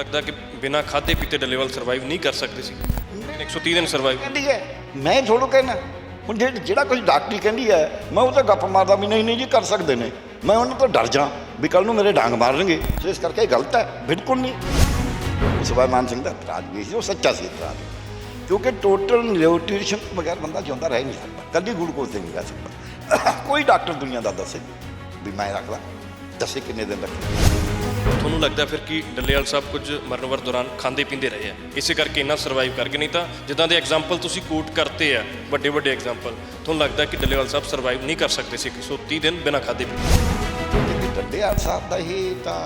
ਲੱਗਦਾ ਕਿ ਬਿਨਾਂ ਖਾਦੇ ਪੀਤੇ ਡੱਲੇਵਾਲ ਸਰਵਾਈਵ ਨਹੀਂ ਕਰ ਸਕਦੇ ਸੀ। 130 ਦਿਨ ਸਰਵਾਈਵ ਕਹਿੰਦੀ ਹੈ, ਮੈਂ ਥੋੜੋ ਕਹਿਣਾ, ਹੁਣ ਜਿਹੜਾ ਕੁਝ ਡਾਕਟਰੀ ਕਹਿੰਦੀ ਹੈ, ਮੈਂ ਉਹ ਤਾਂ ਗੱਪ ਮਾਰਦਾ ਵੀ ਨਹੀਂ ਨਹੀਂ ਜੀ, ਕਰ ਸਕਦੇ ਨੇ। ਮੈਂ ਉਹਨਾਂ ਤੋਂ ਡਰ ਜਾ ਵੀ ਕੱਲ ਨੂੰ ਮੇਰੇ ਡਾਂਗ ਮਾਰਨਗੇ। ਸੋ ਇਸ ਕਰਕੇ ਇਹ ਗਲਤ ਹੈ, ਬਿਲਕੁਲ ਨਹੀਂ। ਉਸ ਮਾਨ ਸਿੰਘ ਦਾ ਇਤਰਾਜ਼ ਵੀ ਸੀ, ਉਹ ਸੱਚਾ ਸੀ ਇਤਰਾਜ਼ ਕਿਉਂਕਿ ਟੋਟਲ ਨਿਊਟ੍ਰੀਸ਼ਨ ਬਗੈਰ ਬੰਦਾ ਜਿਉਂਦਾ ਰਹਿ ਨਹੀਂ ਸਕਦਾ ਕੱਲੀ ਗਲੂਕੋਜ਼ ਤੇ ਨਹੀਂ ਰਹਿ ਸਕਦਾ। ਕੋਈ ਡਾਕਟਰ ਦੁਨੀਆ ਦਾ ਦੱਸੇ ਵੀ ਮੈਂ ਰੱਖਦਾ, ਦੱਸੇ ਕਿੰਨੇ ਦਿਨ ਰੱਖਦਾ ਤੁਹਾਨੂੰ ਲੱਗਦਾ ਫਿਰ ਕਿ ਡੱਲੇਵਾਲ ਸਾਹਿਬ ਕੁਝ ਮਰਨਵਰ ਦੌਰਾਨ ਖਾਂਦੇ ਪੀਂਦੇ ਰਹੇ ਆ? ਇਸੇ ਕਰਕੇ ਇੰਨਾ ਸਰਵਾਈਵ ਕਰ ਗਏ, ਨਹੀਂ ਤਾਂ ਜਿੱਦਾਂ ਦੇ ਐਗਜ਼ਾਮਪਲ ਤੁਸੀਂ ਕੋਟ ਕਰਤੇ ਆ, ਵੱਡੇ ਵੱਡੇ ਐਗਜ਼ਾਮਪਲ ਤੁਹਾਨੂੰ ਲੱਗਦਾ ਕਿ ਡੱਲੇਵਾਲ ਸਾਹਿਬ ਸਰਵਾਈਵ ਨਹੀਂ ਕਰ ਸਕਦੇ ਸੀ 130 ਦਿਨ ਬਿਨਾਂ ਖਾਦੇ ਪੀਤੇ ਤੇ ਡੱਡੇਵਾਲ ਸਾਹਿਬ ਦਾ ਇਹ ਤਾਂ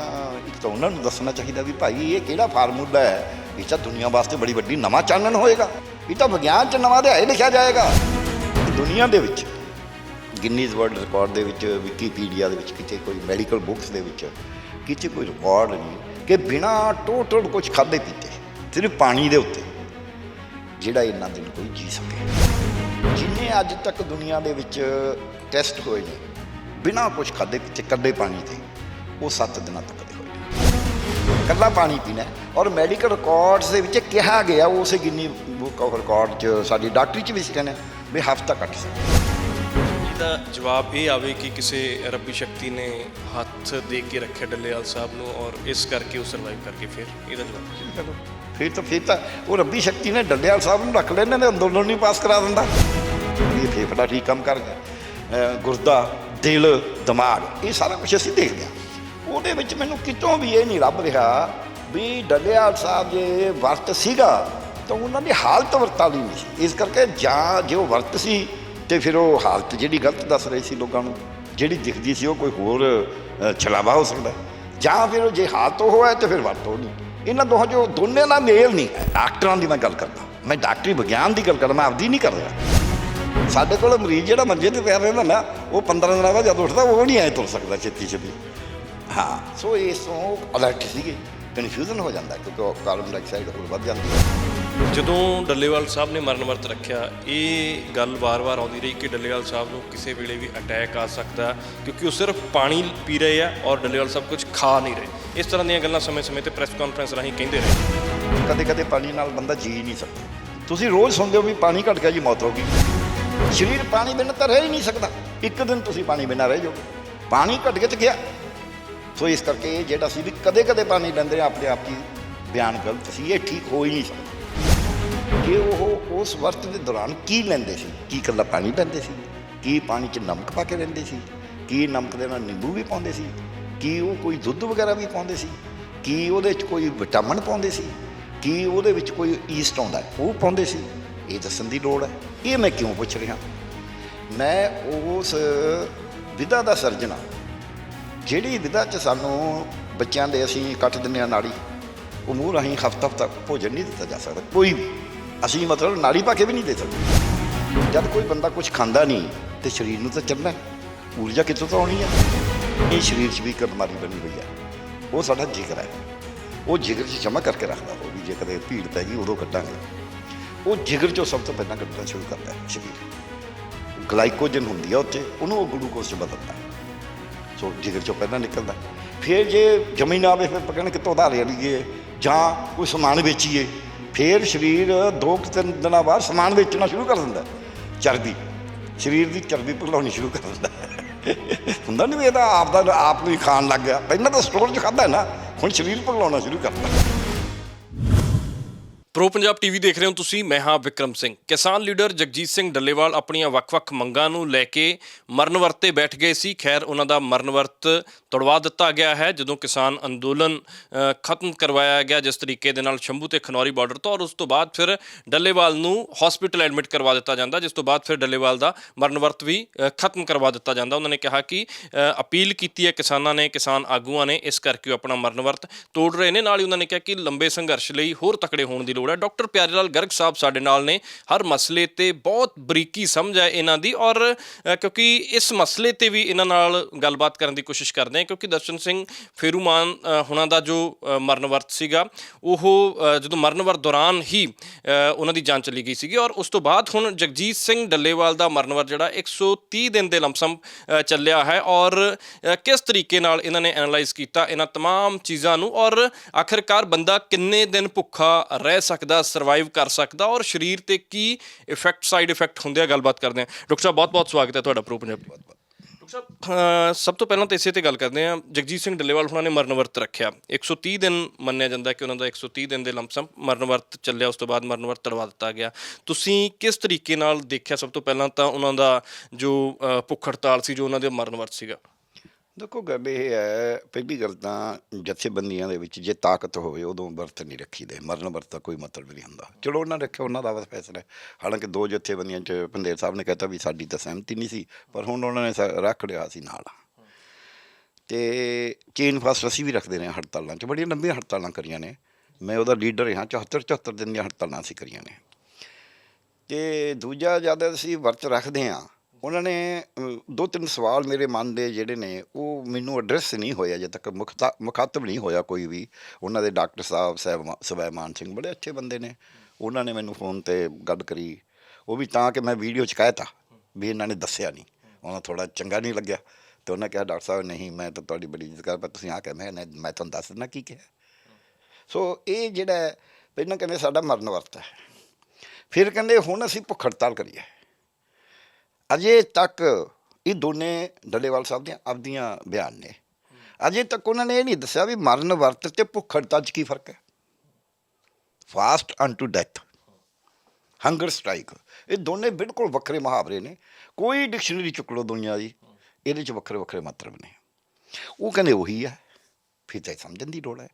ਇੱਕ ਤਾਂ ਉਹਨਾਂ ਨੂੰ ਦੱਸਣਾ ਚਾਹੀਦਾ ਵੀ ਭਾਈ ਇਹ ਕਿਹੜਾ ਫਾਰਮੂਲਾ ਹੈ? ਇਹ ਤਾਂ ਦੁਨੀਆ ਵਾਸਤੇ ਬੜੀ ਵੱਡੀ ਨਵਾਂ ਚਾਨਣ ਹੋਏਗਾ। ਇਹ ਤਾਂ ਵਿਗਿਆਨ 'ਚ ਨਵਾਂ ਅਧਿਆਇ ਲਿਖਿਆ ਜਾਏਗਾ। ਦੁਨੀਆ ਦੇ ਵਿੱਚ ਗਿਨੀਜ਼ ਵਰਲਡ ਰਿਕਾਰਡ ਦੇ ਵਿੱਚ ਵਿਕੀਪੀਡੀਆ ਦੇ ਵਿੱਚ, ਕਿਤੇ ਕੋਈ ਮੈਡੀਕਲ ਬੁੱਕਸ ਦੇ ਵਿੱਚ ਕਿਤੇ ਕੋਈ ਰਿਕਾਰਡ ਨਹੀਂ, ਕਿ ਬਿਨਾ ਟੋਟਲ ਕੁਝ ਖਾਦੇ ਪੀਤੇ, ਸਿਰਫ ਪਾਣੀ ਦੇ ਉੱਤੇ, ਜਿਹੜਾ ਇੰਨਾ ਦਿਨ ਕੋਈ ਜੀ ਸਕੇ। ਜਿੰਨੇ ਅੱਜ ਤੱਕ ਦੁਨੀਆ ਦੇ ਵਿੱਚ ਟੈਸਟ ਹੋਏ ਨੇ, ਬਿਨਾ ਕੁਝ ਖਾਦੇ ਪੀਤੇ ਕੱਲੇ ਪਾਣੀ ਤੇ, ਉਹ 7 ਦਿਨਾਂ ਤੱਕ ਦੇ ਹੋਏ ਨੇ। ਕੱਲਾ ਪਾਣੀ ਪੀਣਾ ਔਰ ਮੈਡੀਕਲ ਰਿਕਾਰਡਸ ਦੇ ਵਿੱਚ ਕਿਹਾ ਗਿਆ ਉਸੇ ਗਿੰਨੀ ਬੁੱਕ ਆਫ ਰਿਕਾਰਡ 'ਚ ਸਾਡੀ ਡਾਕਟਰੀ 'ਚ ਵੀ ਸੀ ਕਹਿੰਦੇ ਵੀ ਹਫਤਾ ਕੱਟ ਸਕਦਾ। ਇਹਦਾ ਜਵਾਬ ਇਹ ਆਵੇ ਕਿ ਕਿਸੇ ਰੱਬੀ ਸ਼ਕਤੀ ਨੇ ਹੱਥ ਦੇ ਕੇ ਰੱਖਿਆ ਡੱਲੇਵਾਲ ਸਾਹਿਬ ਨੂੰ ਔਰ ਇਸ ਕਰਕੇ ਉਹ ਸਰਵਾਈਵ ਕਰਕੇ ਫਿਰ ਇਹਦਾ ਜਵਾਬ ਫਿਰ ਤਾਂ ਫਿਰ ਤਾਂ ਉਹ ਰੱਬੀ ਸ਼ਕਤੀ ਨੇ ਡੱਡਿਆਲ ਸਾਹਿਬ ਨੂੰ ਰੱਖ ਲੈਣੇ ਨੇ ਅੰਦੋਲਨ ਨਹੀਂ ਪਾਸ ਕਰਾ ਦਿੰਦਾ। ਇਹ ਫੇਫੜਾ ਠੀਕ ਕੰਮ ਕਰ ਗਿਆ। ਗੁਰਦਾ, ਦਿਲ, ਦਿਮਾਗ, ਇਹ ਸਾਰਾ ਕੁਝ ਅਸੀਂ ਦੇਖ ਲਿਆ। ਉਹਦੇ ਵਿੱਚ ਮੈਨੂੰ ਕਿਤੋਂ ਵੀ ਇਹ ਨਹੀਂ ਲੱਭ ਰਿਹਾ ਵੀ ਡੱਲੇਵਾਲ ਸਾਹਿਬ ਜੇ ਵਰਤ ਸੀਗਾ ਤਾਂ ਉਹਨਾਂ ਦੀ ਹਾਲਤ ਵਰਤਾਲੀ ਨਹੀਂ ਸੀ। ਇਸ ਕਰਕੇ ਜਾਂ ਜੇ ਉਹ ਵਰਤ ਸੀ ਤੇ ਫਿਰ ਉਹ ਹਾਲਤ ਜਿਹੜੀ ਗਲਤ ਦੱਸ ਰਹੀ ਸੀ ਲੋਕਾਂ ਨੂੰ, ਜਿਹੜੀ ਦਿਖਦੀ ਸੀ ਉਹ ਕੋਈ ਹੋਰ ਛਲਾਵਾ ਹੋ ਸਕਦਾ। ਜਾਂ ਫਿਰ ਜੇ ਹਾਲਤ ਉਹ ਹੈ ਤੇ ਫਿਰ ਵਰਤੋਂ ਨਹੀਂ। ਇਹਨਾਂ ਦੋਹਾਂ ਜੋ ਦੋਨੇ ਨਾਲ ਮੇਲ ਨਹੀਂ ਹੈ। ਡਾਕਟਰਾਂ ਦੀ ਮੈਂ ਗੱਲ ਕਰਦਾ। ਮੈਂ ਡਾਕਟਰੀ ਵਿਗਿਆਨ ਦੀ ਗੱਲ ਕਰਦਾ, ਮੈਂ ਆਪਦੀ ਨਹੀਂ ਕਰ ਰਿਹਾ ਸਾਡੇ ਕੋਲ ਮਰੀਜ਼ ਜਿਹੜਾ ਮੰਜੇ ਤੇ ਪਿਆ ਰਹਿੰਦਾ ਨਾ, ਉਹ 15 ਦਿਨਾਂ ਬਾਅਦ ਜਦ ਉੱਠਦਾ, ਉਹ ਨਹੀਂ ਐ ਤੁਰ ਸਕਦਾ ਛੇਤੀ ਛੇਤੀ। ਹਾਂ, ਸੋ ਇਸ ਤੋਂ ਅਲਰਟ ਸੀਗੇ। ਕਨਫਿਊਜ਼ਨ ਹੋ ਜਾਂਦਾ, ਕਿਉਂਕਿ ਉਹ ਕਾਰਬਨ ਡਾਈਆਕਸਾਈਡ ਹੋਰ ਵੱਧ ਜਾਂਦੀ ਹੈ। ਜਦੋਂ ਡੱਲੇਵਾਲ ਸਾਹਿਬ ਨੇ ਮਰਨ ਵਰਤ ਰੱਖਿਆ, ਇਹ ਗੱਲ ਵਾਰ-ਵਾਰ ਆਉਂਦੀ ਰਹੀ ਕਿ ਡੱਲੇਵਾਲ ਸਾਹਿਬ ਨੂੰ ਕਿਸੇ ਵੇਲੇ ਵੀ ਅਟੈਕ ਆ ਸਕਦਾ, ਕਿਉਂਕਿ ਉਹ ਸਿਰਫ ਪਾਣੀ ਪੀ ਰਹੇ ਆ ਔਰ ਡੱਲੇਵਾਲ ਸਾਹਿਬ ਕੁਝ ਖਾ ਨਹੀਂ ਰਹੇ। ਇਸ ਤਰ੍ਹਾਂ ਦੀਆਂ ਗੱਲਾਂ ਸਮੇਂ-ਸਮੇਂ ਤੇ ਪ੍ਰੈਸ ਕਾਨਫਰੰਸ ਰਾਹੀਂ ਕਹਿੰਦੇ ਰਹੇ। ਕਦੇ ਕਦੇ ਪਾਣੀ ਨਾਲ ਬੰਦਾ ਜੀ ਨਹੀਂ ਸਕਦਾ। ਤੁਸੀਂ ਰੋਜ਼ ਸੁਣਦੇ ਹੋ ਵੀ ਪਾਣੀ ਘਟ ਗਿਆ ਜੀ, ਮੌਤ ਹੋ ਗਈ। ਸਰੀਰ ਪਾਣੀ ਬਿਨਾਂ ਤਾਂ ਰਹਿ ਹੀ ਨਹੀਂ ਸਕਦਾ। ਇੱਕ ਦਿਨ ਤੁਸੀਂ ਪਾਣੀ ਬਿਨਾਂ ਰਹਿ ਜਾਓ ਪਾਣੀ ਘਟ ਗਿਆ ਤੇ ਗਿਆ। ਸੋ ਇਸ ਕਰਕੇ ਇਹ ਜਿਹੜਾ ਸੀ ਵੀ ਕਦੇ ਕਦੇ ਪਾਣੀ ਲੈਂਦੇ ਆ ਆਪਣੇ ਆਪ ਹੀ ਬਿਆਨ ਗਲਤ ਸੀ, ਇਹ ਠੀਕ ਹੋ ਹੀ ਨਹੀਂ ਸਕਦਾ। ਕਿ ਉਹ ਉਸ ਵਰਤ ਦੇ ਦੌਰਾਨ ਕੀ ਲੈਂਦੇ ਸੀ? ਕੀ ਇਕੱਲਾ ਪਾਣੀ ਪੈਂਦੇ ਸੀ? ਕੀ ਪਾਣੀ 'ਚ ਨਮਕ ਪਾ ਕੇ ਰਹਿੰਦੇ ਸੀ? ਕੀ ਨਮਕ ਦੇ ਨਾਲ ਨਿੰਬੂ ਵੀ ਪਾਉਂਦੇ ਸੀ? ਕੀ ਉਹ ਕੋਈ ਦੁੱਧ ਵਗੈਰਾ ਵੀ ਪਾਉਂਦੇ ਸੀ? ਕੀ ਉਹਦੇ 'ਚ ਕੋਈ ਵਿਟਾਮਿਨ ਪਾਉਂਦੇ ਸੀ? ਕੀ ਉਹਦੇ ਵਿੱਚ ਕੋਈ ਈਸਟ ਆਉਂਦਾ ਉਹ ਪਾਉਂਦੇ ਸੀ। ਇਹ ਦੱਸਣ ਦੀ ਲੋੜ ਹੈ। ਇਹ ਮੈਂ ਕਿਉਂ ਪੁੱਛ ਰਿਹਾ? ਮੈਂ ਉਸ ਵਿਧਾ ਦਾ ਸਰਜਣਾ ਜਿਹੜੀ ਵਿਧਾ 'ਚ ਸਾਨੂੰ ਬੱਚਿਆਂ ਦੇ ਅਸੀਂ ਕੱਟ ਦਿੰਦੇ ਹਾਂ ਨਾੜੀ, ਉਹ ਮੂੰਹ ਰਾਹੀਂ ਹਫ਼ਤਾ ਹਫ਼ਤਾ ਭੋਜਨ ਨਹੀਂ ਦਿੱਤਾ ਜਾ ਸਕਦਾ, ਕੋਈ ਵੀ। ਅਸੀਂ ਮਤਲਬ ਨਾੜੀ ਪਾ ਕੇ ਵੀ ਨਹੀਂ ਦੇ ਸਕਦੇ। ਜਦ ਕੋਈ ਬੰਦਾ ਕੁਝ ਖਾਂਦਾ ਨਹੀਂ ਤੇ ਸਰੀਰ ਨੂੰ ਤਾਂ ਚੱਲਣਾ ਊਰਜਾ ਕਿੱਥੋਂ ਤੋਂ ਆਉਣੀ ਹੈ? ਇਹ ਸਰੀਰ 'ਚ ਵੀ ਇੱਕ ਬਿਮਾਰੀ ਬਣੀ ਹੋਈ ਹੈ। ਉਹ ਸਾਡਾ ਜਿਗਰ ਹੈ। ਉਹ ਜਿਗਰ 'ਚ ਜਮ੍ਹਾਂ ਕਰਕੇ ਰੱਖਦਾ ਉਹ ਵੀ, ਜੇ ਕਦੇ ਭੀੜ ਪੈ ਗਈ ਉਦੋਂ ਕੱਢਾਂਗੇ। ਉਹ ਜਿਗਰ 'ਚੋਂ ਸਭ ਤੋਂ ਪਹਿਲਾਂ ਕੱਢਣਾ ਸ਼ੁਰੂ ਕਰਦਾ ਹੈ ਸਰੀਰ। ਗਲਾਈਕੋਜਨ ਹੁੰਦੀ ਆ ਉੱਥੇ, ਉਹਨੂੰ ਉਹ ਗਲੂਕੋਜ਼ 'ਚ ਬਦਲਦਾ ਸੋ ਜਿਗਰ ਚੋਂ ਪਹਿਲਾਂ ਨਿਕਲਦਾ ਫਿਰ ਜੇ ਜ਼ਮੀਨ ਆਵੇ, ਫਿਰ ਪਕਣ ਕਿਤੋਂ ਉਧਾਰੇ ਲਈਏ ਜਾਂ ਕੋਈ ਸਮਾਨ ਵੇਚੀਏ। ਫਿਰ ਸਰੀਰ ਦੋ ਕੁ ਤਿੰਨ ਦਿਨਾਂ ਬਾਅਦ ਸਮਾਨ ਵੇਚਣਾ ਸ਼ੁਰੂ ਕਰ ਦਿੰਦਾ। ਚਰਬੀ। ਸਰੀਰ ਦੀ ਚਰਬੀ ਪਿਘਲਾਉਣੀ ਸ਼ੁਰੂ ਕਰ ਦਿੰਦਾ। ਹੁੰਦਾ ਨਹੀਂ ਇਹਦਾ ਆਪ ਦਾ ਆਪ ਨੂੰ ਹੀ ਖਾਣ ਲੱਗ ਗਿਆ। ਪਹਿਲਾਂ ਤਾਂ ਸਟੋਰ 'ਚ ਖਾਦਾ ਨਾ, ਹੁਣ ਸਰੀਰ ਪਿਘਲਾਉਣਾ ਸ਼ੁਰੂ ਕਰਦਾ ਪ੍ਰੋ ਪੰਜਾਬ ਟੀਵੀ ਦੇਖ ਰਹੇ ਹੋ ਤੁਸੀਂ, ਮੈਂ ਹਾਂ ਵਿਕਰਮ ਸਿੰਘ। ਕਿਸਾਨ ਲੀਡਰ ਜਗਜੀਤ ਸਿੰਘ ਡੱਲੇਵਾਲ ਆਪਣੀਆਂ ਵੱਖ-ਵੱਖ ਮੰਗਾਂ ਨੂੰ ਲੈ ਕੇ ਮਰਨ ਵਰਤੇ ਬੈਠ ਗਏ ਸੀ। ਖੈਰ, ਉਹਨਾਂ ਦਾ ਮਰਨ ਵਰਤ ਤੜਵਾ ਦਿੱਤਾ ਗਿਆ ਹੈ, ਜਦੋਂ ਕਿਸਾਨ ਅੰਦੋਲਨ ਖਤਮ ਕਰਵਾਇਆ ਗਿਆ ਜਿਸ ਤਰੀਕੇ ਦੇ ਨਾਲ ਸ਼ੰਭੂ ਤੇ ਖਨੌਰੀ ਬਾਰਡਰ ਤੋਂ, ਔਰ ਉਸ ਤੋਂ ਬਾਅਦ ਫਿਰ ਡੱਲੇਵਾਲ ਨੂੰ ਹਸਪੀਟਲ ਐਡਮਿਟ ਕਰਵਾ ਦਿੱਤਾ ਜਾਂਦਾ, ਜਿਸ ਤੋਂ ਬਾਅਦ ਫਿਰ ਡੱਲੇਵਾਲ ਦਾ ਮਰਨ ਵਰਤ ਵੀ ਖਤਮ ਕਰਵਾ ਦਿੱਤਾ ਜਾਂਦਾ। ਉਹਨਾਂ ਨੇ ਕਿਹਾ ਕਿ ਅਪੀਲ ਕੀਤੀ ਹੈ ਕਿਸਾਨਾਂ ਨੇ, ਕਿਸਾਨ ਆਗੂਆਂ ਨੇ, ਇਸ ਕਰਕੇ ਉਹ ਆਪਣਾ ਮਰਨ ਵਰਤ ਤੋੜ ਰਹੇ ਨੇ। ਨਾਲ ਹੀ ਉਹਨਾਂ ਨੇ ਕਿਹਾ ਕਿ ਲੰਬੇ ਸੰਘਰਸ਼ ਲਈ ਹੋਰ ਤਕੜੇ ਹੋਣ ਦੀ ਲੋੜ ਹੈ। ਡਾਕਟਰ ਪਿਆਰੇ ਲਾਲ ਗਰਗ ਸਾਹਿਬ ਸਾਡੇ ਨਾਲ ਨੇ। ਹਰ ਮਸਲੇ ਤੇ ਬਹੁਤ ਬਰੀਕੀ ਸਮਝ ਹੈ ਇਹਨਾਂ ਦੀ, ਔਰ ਕਿਉਂਕਿ ਇਸ ਮਸਲੇ ਤੇ ਵੀ ਇਹਨਾਂ ਨਾਲ ਗੱਲਬਾਤ ਕਰਨ ਦੀ ਕੋਸ਼ਿਸ਼ ਕਰਦੇ ਹਾਂ ਕਿਉਂਕਿ ਦਰਸ਼ਨ ਸਿੰਘ ਫੇਰੂਮਾਨ ਅ, ਹੁਣਾਂ ਦਾ ਜੋ ਅ, ਮਰਨ ਵਰਤ ਸੀਗਾ ਉਹ ਅ, ਜਦੋਂ ਮਰਨ ਵਰਤ ਦੌਰਾਨ ਹੀ ਅ, ਉਹਨਾਂ ਦੀ ਜਾਨ ਚਲੀ ਗਈ ਸੀਗੀ ਔਰ ਉਸ ਤੋਂ ਬਾਅਦ ਹੁਣ ਜਗਜੀਤ ਸਿੰਘ ਡੱਲੇਵਾਲ ਦਾ ਮਰਨ ਵਰਤ ਜਿਹੜਾ 130 ਦਿਨ ਦੇ ਲਮਸਮ ਅ, ਚੱਲਿਆ ਹੈ ਔਰ ਅ, ਕਿਸ ਤਰੀਕੇ ਨਾਲ ਇਹਨਾਂ ਨੇ ਐਨਾਲਾਈਜ਼ ਕੀਤਾ ਇਹਨਾਂ तमाम ਚੀਜ਼ਾਂ ਨੂੰ ਔਰ ਆਖਿਰਕਾਰ ਬੰਦਾ ਕਿੰਨੇ ਦਿਨ ਭੁੱਖਾ ਰਹਿ ਸਕਦਾ ਸਰਵਾਈਵ ਕਰ ਸਕਦਾ ਔਰ ਸਰੀਰ ਤੇ ਕੀ ਇਫੈਕਟ ਸਾਈਡ ਇਫੈਕਟ ਹੁੰਦੇ ਆ ਗੱਲਬਾਤ ਕਰਦੇ ਆ ਡਾਕਟਰ ਸਾਹਿਬ ਬਹੁਤ ਬਹੁਤ ਸਵਾਗਤ ਹੈ ਤੁਹਾਡਾ ਪ੍ਰੋ ਪੰਜਾਬੀ ਡਾਕਟਰ ਸਾਹਿਬ? ਸਭ ਤੋਂ ਪਹਿਲਾਂ ਤਾਂ ਇਸੇ ਤੇ ਗੱਲ ਕਰਦੇ ਆ ਜਗਜੀਤ ਸਿੰਘ ਡੱਲੇਵਾਲ ਉਹਨਾਂ ਨੇ ਮਰਨ ਵਰਤ ਰੱਖਿਆ 130 ਦਿਨ ਮੰਨਿਆ ਜਾਂਦਾ ਕਿ ਉਹਨਾਂ ਦਾ 130 ਦਿਨ ਦੇ ਲਮਸਮ ਮਰਨ ਵਰਤ ਚੱਲਿਆ, ਉਸ ਤੋਂ ਬਾਅਦ ਮਰਨ ਵਰਤ ਤੜਵਾ ਦਿੱਤਾ ਗਿਆ। ਤੁਸੀਂ ਕਿਸ ਤਰੀਕੇ ਨਾਲ ਦੇਖਿਆ ਸਭ ਤੋਂ ਪਹਿਲਾਂ ਤਾਂ ਉਹਨਾਂ ਦਾ ਜੋ ਭੁੱਖ ਹੜਤਾਲ ਸੀ, ਜੋ ਉਹਨਾਂ ਦੇ ਮਰਨ ਵਰਤ ਸੀਗਾ? ਦੇਖੋ ਗੱਲ ਇਹ ਹੈ, ਪਹਿਲੀ ਗੱਲ ਤਾਂ ਜਥੇਬੰਦੀਆਂ ਦੇ ਵਿੱਚ ਜੇ ਤਾਕਤ ਹੋਵੇ, ਉਦੋਂ ਵਰਤ ਨਹੀਂ ਰੱਖੀਦੇ ਮਰਨ ਵਰਤ ਦਾ ਕੋਈ ਮਤਲਬ ਨਹੀਂ ਹੁੰਦਾ। ਚਲੋ ਉਹਨਾਂ ਰੱਖਿਆ, ਉਹਨਾਂ ਦਾ ਵਾ ਫੈਸਲਾ ਹੈ। ਹਾਲਾਂਕਿ ਦੋ ਜਥੇਬੰਦੀਆਂ 'ਚ ਪੰਦੇਰ ਸਾਹਿਬ ਨੇ ਕਹਿਤਾ ਵੀ ਸਾਡੀ ਤਾਂ ਸਹਿਮਤੀ ਨਹੀਂ ਸੀ, ਪਰ ਹੁਣ ਉਹਨਾਂ ਨੇ ਸ- ਰੱਖ ਲਿਆ ਸੀ ਨਾਲ। ਤੇ ਚੇਨ ਫਾਸਟ ਅਸੀਂ ਵੀ ਰੱਖਦੇ ਰਹੇ ਹਾਂ ਹੜਤਾਲਾਂ 'ਚ, ਬੜੀਆਂ ਲੰਬੀਆਂ ਹੜਤਾਲਾਂ ਕਰੀਆਂ ਨੇ। ਮੈਂ ਉਹਦਾ ਲੀਡਰ ਰਿਹਾ 74 74 ਦਿਨ ਦੀਆਂ ਹੜਤਾਲਾਂ ਅਸੀਂ ਕਰੀਆਂ ਨੇ। ਤੇ ਦੂਜਾ ਜਦ ਅਸੀਂ ਵਰਤ ਰੱਖਦੇ ਹਾਂ ਉਹਨਾਂ ਨੇ ਦੋ ਤਿੰਨ ਸਵਾਲ ਮੇਰੇ ਮਨ ਦੇ ਜਿਹੜੇ ਨੇ, ਉਹ ਮੈਨੂੰ ਐਡਰੈਸ ਨਹੀਂ ਹੋਇਆ ਅਜੇ ਤੱਕ, ਮੁਖਤਾ- ਮੁਖਾਤਬ ਨਹੀਂ ਹੋਇਆ ਕੋਈ ਵੀ। ਉਹਨਾਂ ਦੇ ਡਾਕਟਰ ਸਾਹਿਬ ਸਵੈ ਸਵੈਮਾਨ ਸਿੰਘ ਬੜੇ ਅੱਛੇ ਬੰਦੇ ਨੇ। ਉਹਨਾਂ ਨੇ ਮੈਨੂੰ ਫੋਨ ਤੇ ਗੱਲ ਕਰੀ। ਉਹ ਵੀ ਤਾਂ ਕਿ ਮੈਂ ਵੀਡੀਓ ਚ ਕਹਿਤਾ ਵੀ ਇਹਨਾਂ ਨੇ ਦੱਸਿਆ ਨਹੀਂ। ਉਹਨਾਂ ਥੋੜਾ ਚੰਗਾ ਨਹੀਂ ਲੱਗਿਆ। ਤੇ ਉਹਨਾਂ ਕਿਹਾ, ਡਾਕਟਰ ਸਾਹਿਬ, ਨਹੀਂ, ਮੈਂ ਤਾਂ ਤੁਹਾਡੀ ਬੜੀ ਇੱਜ਼ਤ ਕਰਦਾ। ਤੁਸੀਂ ਆ ਕੇ ਮੈਂ ਨਹੀਂ- ਮੈਂ ਤੁਹਾਨੂੰ ਦੱਸ ਦਿੰਦਾ ਕੀ ਕਿਹਾ? ਸੋ ਇਹ ਜਿਹੜਾ ਪਹਿਲਾਂ ਕਹਿੰਦੇ ਸਾਡਾ ਮਰਨ ਵਰਤ ਹੈ। ਫਿਰ ਕਹਿੰਦੇ, ਹੁਣ ਅਸੀਂ ਭੁੱਖ ਹੜਤਾਲ ਕਰੀਏ। ਅਜੇ ਤੱਕ ਇਹ ਦੋਨੇ ਡੱਲੇਵਾਲ ਸਾਹਿਬ ਦੀਆਂ ਆਪਦੀਆਂ ਬਿਆਨ ਨੇ। ਅਜੇ ਤੱਕ ਉਹਨਾਂ ਨੇ ਇਹ ਨਹੀਂ ਦੱਸਿਆ ਵੀ ਮਰਨ ਵਰਤ ਤੇ ਭੁੱਖ ਹੜਤਾਲ 'ਚ ਕੀ ਫ਼ਰਕ ਹੈ। Fast unto death hunger strike ਇਹ ਦੋਨੇ ਬਿਲਕੁਲ ਵੱਖਰੇ ਮੁਹਾਵਰੇ ਨੇ। ਕੋਈ ਡਿਕਸ਼ਨਰੀ ਚੁੱਕ ਲਓ ਦੁਨੀਆ ਦੀ, ਇਹਦੇ 'ਚ ਵੱਖਰੇ ਵੱਖਰੇ ਮਤਲਬ ਨੇ। ਉਹ ਕਹਿੰਦੇ ਉਹੀ ਹੈ। ਫਿਰ ਤਾਂ ਇਹ ਸਮਝਣ ਦੀ ਲੋੜ ਹੈ।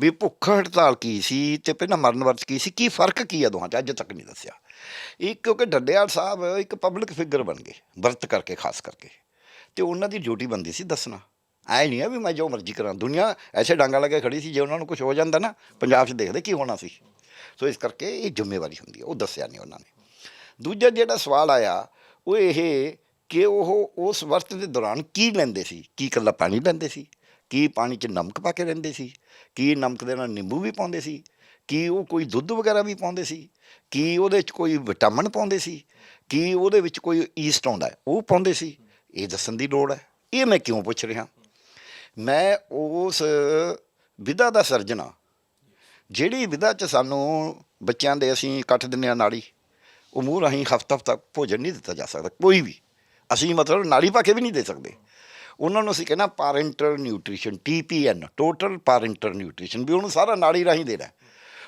ਵੀ ਭੁੱਖ ਹੜਤਾਲ ਕੀ ਸੀ ਤੇ ਪਹਿਲਾਂ ਮਰਨ ਵਰਤ ਕੀ ਸੀ? ਕੀ ਫ਼ਰਕ ਕੀ ਹੈ ਦੋਹਾਂ 'ਚ? ਅੱਜ ਤੱਕ ਨਹੀਂ ਦੱਸਿਆ। ਇੱਕ ਕਿਉਂਕਿ ਡੱਡੇਵਾਲ ਸਾਹਿਬ ਇੱਕ ਪਬਲਿਕ ਫਿਗਰ ਬਣ ਗਏ, ਵਰਤ ਕਰਕੇ, ਖਾਸ ਕਰਕੇ। ਤੇ ਉਹਨਾਂ ਦੀ ਡਿਊਟੀ ਬੰਦੀ ਸੀ ਦੱਸਣਾ। ਐ ਨਹੀਂ ਹੈ ਵੀ ਮੈਂ ਜੋ ਮਰਜ਼ੀ ਕਰਾਂ। ਦੁਨੀਆ ਐਸੇ ਡਾਂਗਾ ਲਾ ਕੇ ਖੜੀ ਸੀ? ਜੇ ਉਹਨਾਂ ਨੂੰ ਕੁਝ ਹੋ ਜਾਂਦਾ ਨਾ, ਪੰਜਾਬ 'ਚ ਦੇਖਦੇ ਕੀ ਹੋਣਾ ਸੀ। ਸੋ ਇਸ ਕਰਕੇ ਇਹ ਜ਼ਿੰਮੇਵਾਰੀ ਹੁੰਦੀ ਹੈ ਉਹ ਦੱਸਿਆ ਨਹੀਂ ਉਹਨਾਂ ਨੇ। ਦੂਜਾ ਜਿਹੜਾ ਸਵਾਲ ਆਇਆ, ਉਹ ਇਹ ਕਿ ਉਹ ਉਸ ਵਰਤ ਦੇ ਦੌਰਾਨ ਕੀ ਲੈਂਦੇ ਸੀ? ਕੀ ਇਕੱਲਾ ਪਾਣੀ ਲੈਂਦੇ ਸੀ? ਕੀ ਪਾਣੀ 'ਚ ਨਮਕ ਪਾ ਕੇ ਰਹਿੰਦੇ ਸੀ? ਕੀ ਨਮਕ ਦੇ ਨਾਲ ਨਿੰਬੂ ਵੀ ਪਾਉਂਦੇ ਸੀ? ਕੀ ਉਹ ਕੋਈ ਦੁੱਧ ਵਗੈਰਾ ਵੀ ਪਾਉਂਦੇ ਸੀ? ਕੀ ਉਹਦੇ 'ਚ ਕੋਈ ਵਿਟਾਮਿਨ ਪਾਉਂਦੇ ਸੀ? ਕੀ ਉਹਦੇ ਵਿੱਚ ਕੋਈ ਈਸਟ ਆਉਂਦਾ ਉਹ ਪਾਉਂਦੇ ਸੀ? ਇਹ ਦੱਸਣ ਦੀ ਲੋੜ ਹੈ। ਇਹ ਮੈਂ ਕਿਉਂ ਪੁੱਛ ਰਿਹਾ? ਮੈਂ ਉਸ ਵਿਧਾ ਦਾ ਸਰਜਣਾ ਜਿਹੜੀ ਵਿਧਾ 'ਚ ਸਾਨੂੰ ਬੱਚਿਆਂ ਦੇ ਅਸੀਂ ਕੱਟ ਦਿੰਦੇ ਹਾਂ ਨਾੜੀ, ਉਹ ਮੂੰਹ ਰਾਹੀਂ ਹਫ਼ਤਾ ਹਫ਼ਤਾ ਭੋਜਨ ਨਹੀਂ ਦਿੱਤਾ ਜਾ ਸਕਦਾ, ਕੋਈ ਵੀ। ਅਸੀਂ ਮਤਲਬ ਨਾੜੀ ਪਾ ਕੇ ਵੀ ਨਹੀਂ ਦੇ ਸਕਦੇ। ਉਹਨਾਂ ਨੂੰ ਅਸੀਂ ਕਹਿੰਦਾ parenteral nutrition TPN total parenteral nutrition ਵੀ ਉਹਨੂੰ ਸਾਰਾ ਨਾਲੀ ਰਾਹੀਂ ਦੇਣਾ।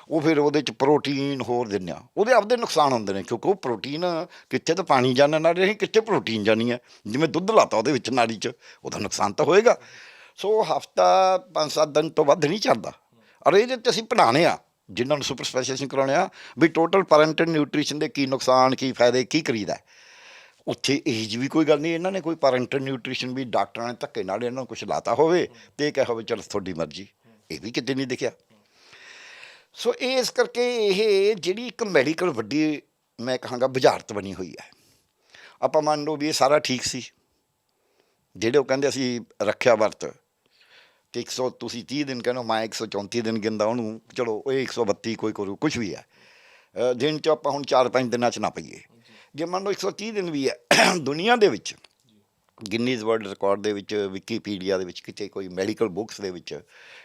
ਉਹ ਫਿਰ ਉਹਦੇ ਚ ਪ੍ਰੋਟੀਨ ਹੋਰ ਦਿੰਦੇ ਆ। ਉਹਦੇ ਆਪਦੇ ਨੁਕਸਾਨ ਹੁੰਦੇ ਨੇ, ਕਿਉਂਕਿ ਉਹ ਪ੍ਰੋਟੀਨ ਕਿੱਥੇ ਤਾਂ ਪਾਣੀ ਜਾਣਾ, ਨਾਲ ਰਾਹੀਂ ਕਿੱਥੇ ਪ੍ਰੋਟੀਨ ਜਾਣੀ ਹੈ ਜਿਵੇਂ ਦੁੱਧ ਲਾਤਾ ਉਹਦੇ ਵਿੱਚ ਨਾੜੀ ਚ, ਉਹਦਾ ਨੁਕਸਾਨ ਤਾਂ ਹੋਏਗਾ। ਸੋ ਹਫਤਾ 5-7 ਦਿਨ ਤੋਂ ਵੱਧ ਨਹੀਂ ਚੱਲਦਾ ਔਰ ਇਹਦੇ ਤੇ ਅਸੀਂ ਪੜ੍ਹਾਉਣੇ ਆ, ਜਿਨ੍ਹਾਂ ਨੂੰ ਸੁਪਰ ਸਪੈਸ਼ਲਾਈਜੇਸ਼ਨ ਕਰਾਉਣੇ ਆ, ਵੀ ਟੋਟਲ ਪੈਰੈਂਟਲ ਨਿਊਟ੍ਰੀਸ਼ਨ ਦੇ ਕੀ ਨੁਕਸਾਨ, ਕੀ ਫਾਇਦੇ, ਕੀ ਕਰੀਦਾ। ਉੱਥੇ ਇਹ ਏਜ ਵੀ ਕੋਈ ਗੱਲ ਨਹੀਂ ਇਹਨਾਂ ਨੇ ਕੋਈ ਪੈਰੈਂਟਲ ਨਿਊਟ੍ਰੀਸ਼ਨ ਵੀ ਡਾਕਟਰਾਂ ਨੇ ਧੱਕੇ ਨਾਲ ਇਹਨਾਂ ਨੂੰ ਕੁਝ ਲਾਤਾ ਹੋਵੇ ਤੇ ਇਹ ਕਿਹਾ ਹੋਵੇ ਚਲ ਤੁਹਾਡੀ ਮਰਜ਼ੀ। ਇਹ ਵੀ ਕਿਤੇ ਨਹੀਂ ਦਿਖਿਆ। ਸੋ ਇਸ ਕਰਕੇ ਇਹ ਜਿਹੜੀ ਇੱਕ ਮੈਡੀਕਲ ਵੱਡੀ ਮੈਂ ਕਹਾਂਗਾ ਬੁਝਾਰਤ ਬਣੀ ਹੋਈ ਹੈ। ਆਪਾਂ ਮੰਨ ਲਓ ਵੀ ਇਹ ਸਾਰਾ ਠੀਕ ਸੀ। ਜਿਹੜੇ ਉਹ ਕਹਿੰਦੇ ਅਸੀਂ ਰੱਖਿਆ ਵਰਤ ਤੇ 100 ਤੁਸੀਂ 30 ਦਿਨ ਕਹਿੰਦੇ ਹੋ, ਮੈਂ 134 ਦਿਨ ਗਿੰਦਾ ਉਹਨੂੰ ਚਲੋ ਉਹ 132 ਕੋਈ ਕਰੂ ਕੁਝ ਵੀ ਹੈ। ਦਿਨ ਚ ਆਪਾਂ ਹੁਣ 4-5 ਦਿਨਾਂ ਚ ਨਾ ਪਈਏ। ਜੇ ਮੰਨ ਲਓ 130 ਦਿਨ ਵੀ ਹੈ, ਦੁਨੀਆ ਦੇ ਵਿੱਚ ਗਿਨੀਜ਼ ਵਰਲਡ ਰਿਕਾਰਡ ਦੇ ਵਿੱਚ ਵਿਕੀਪੀਡੀਆ ਦੇ ਵਿੱਚ, ਕਿਤੇ ਕੋਈ ਮੈਡੀਕਲ ਬੁੱਕਸ ਦੇ ਵਿੱਚ,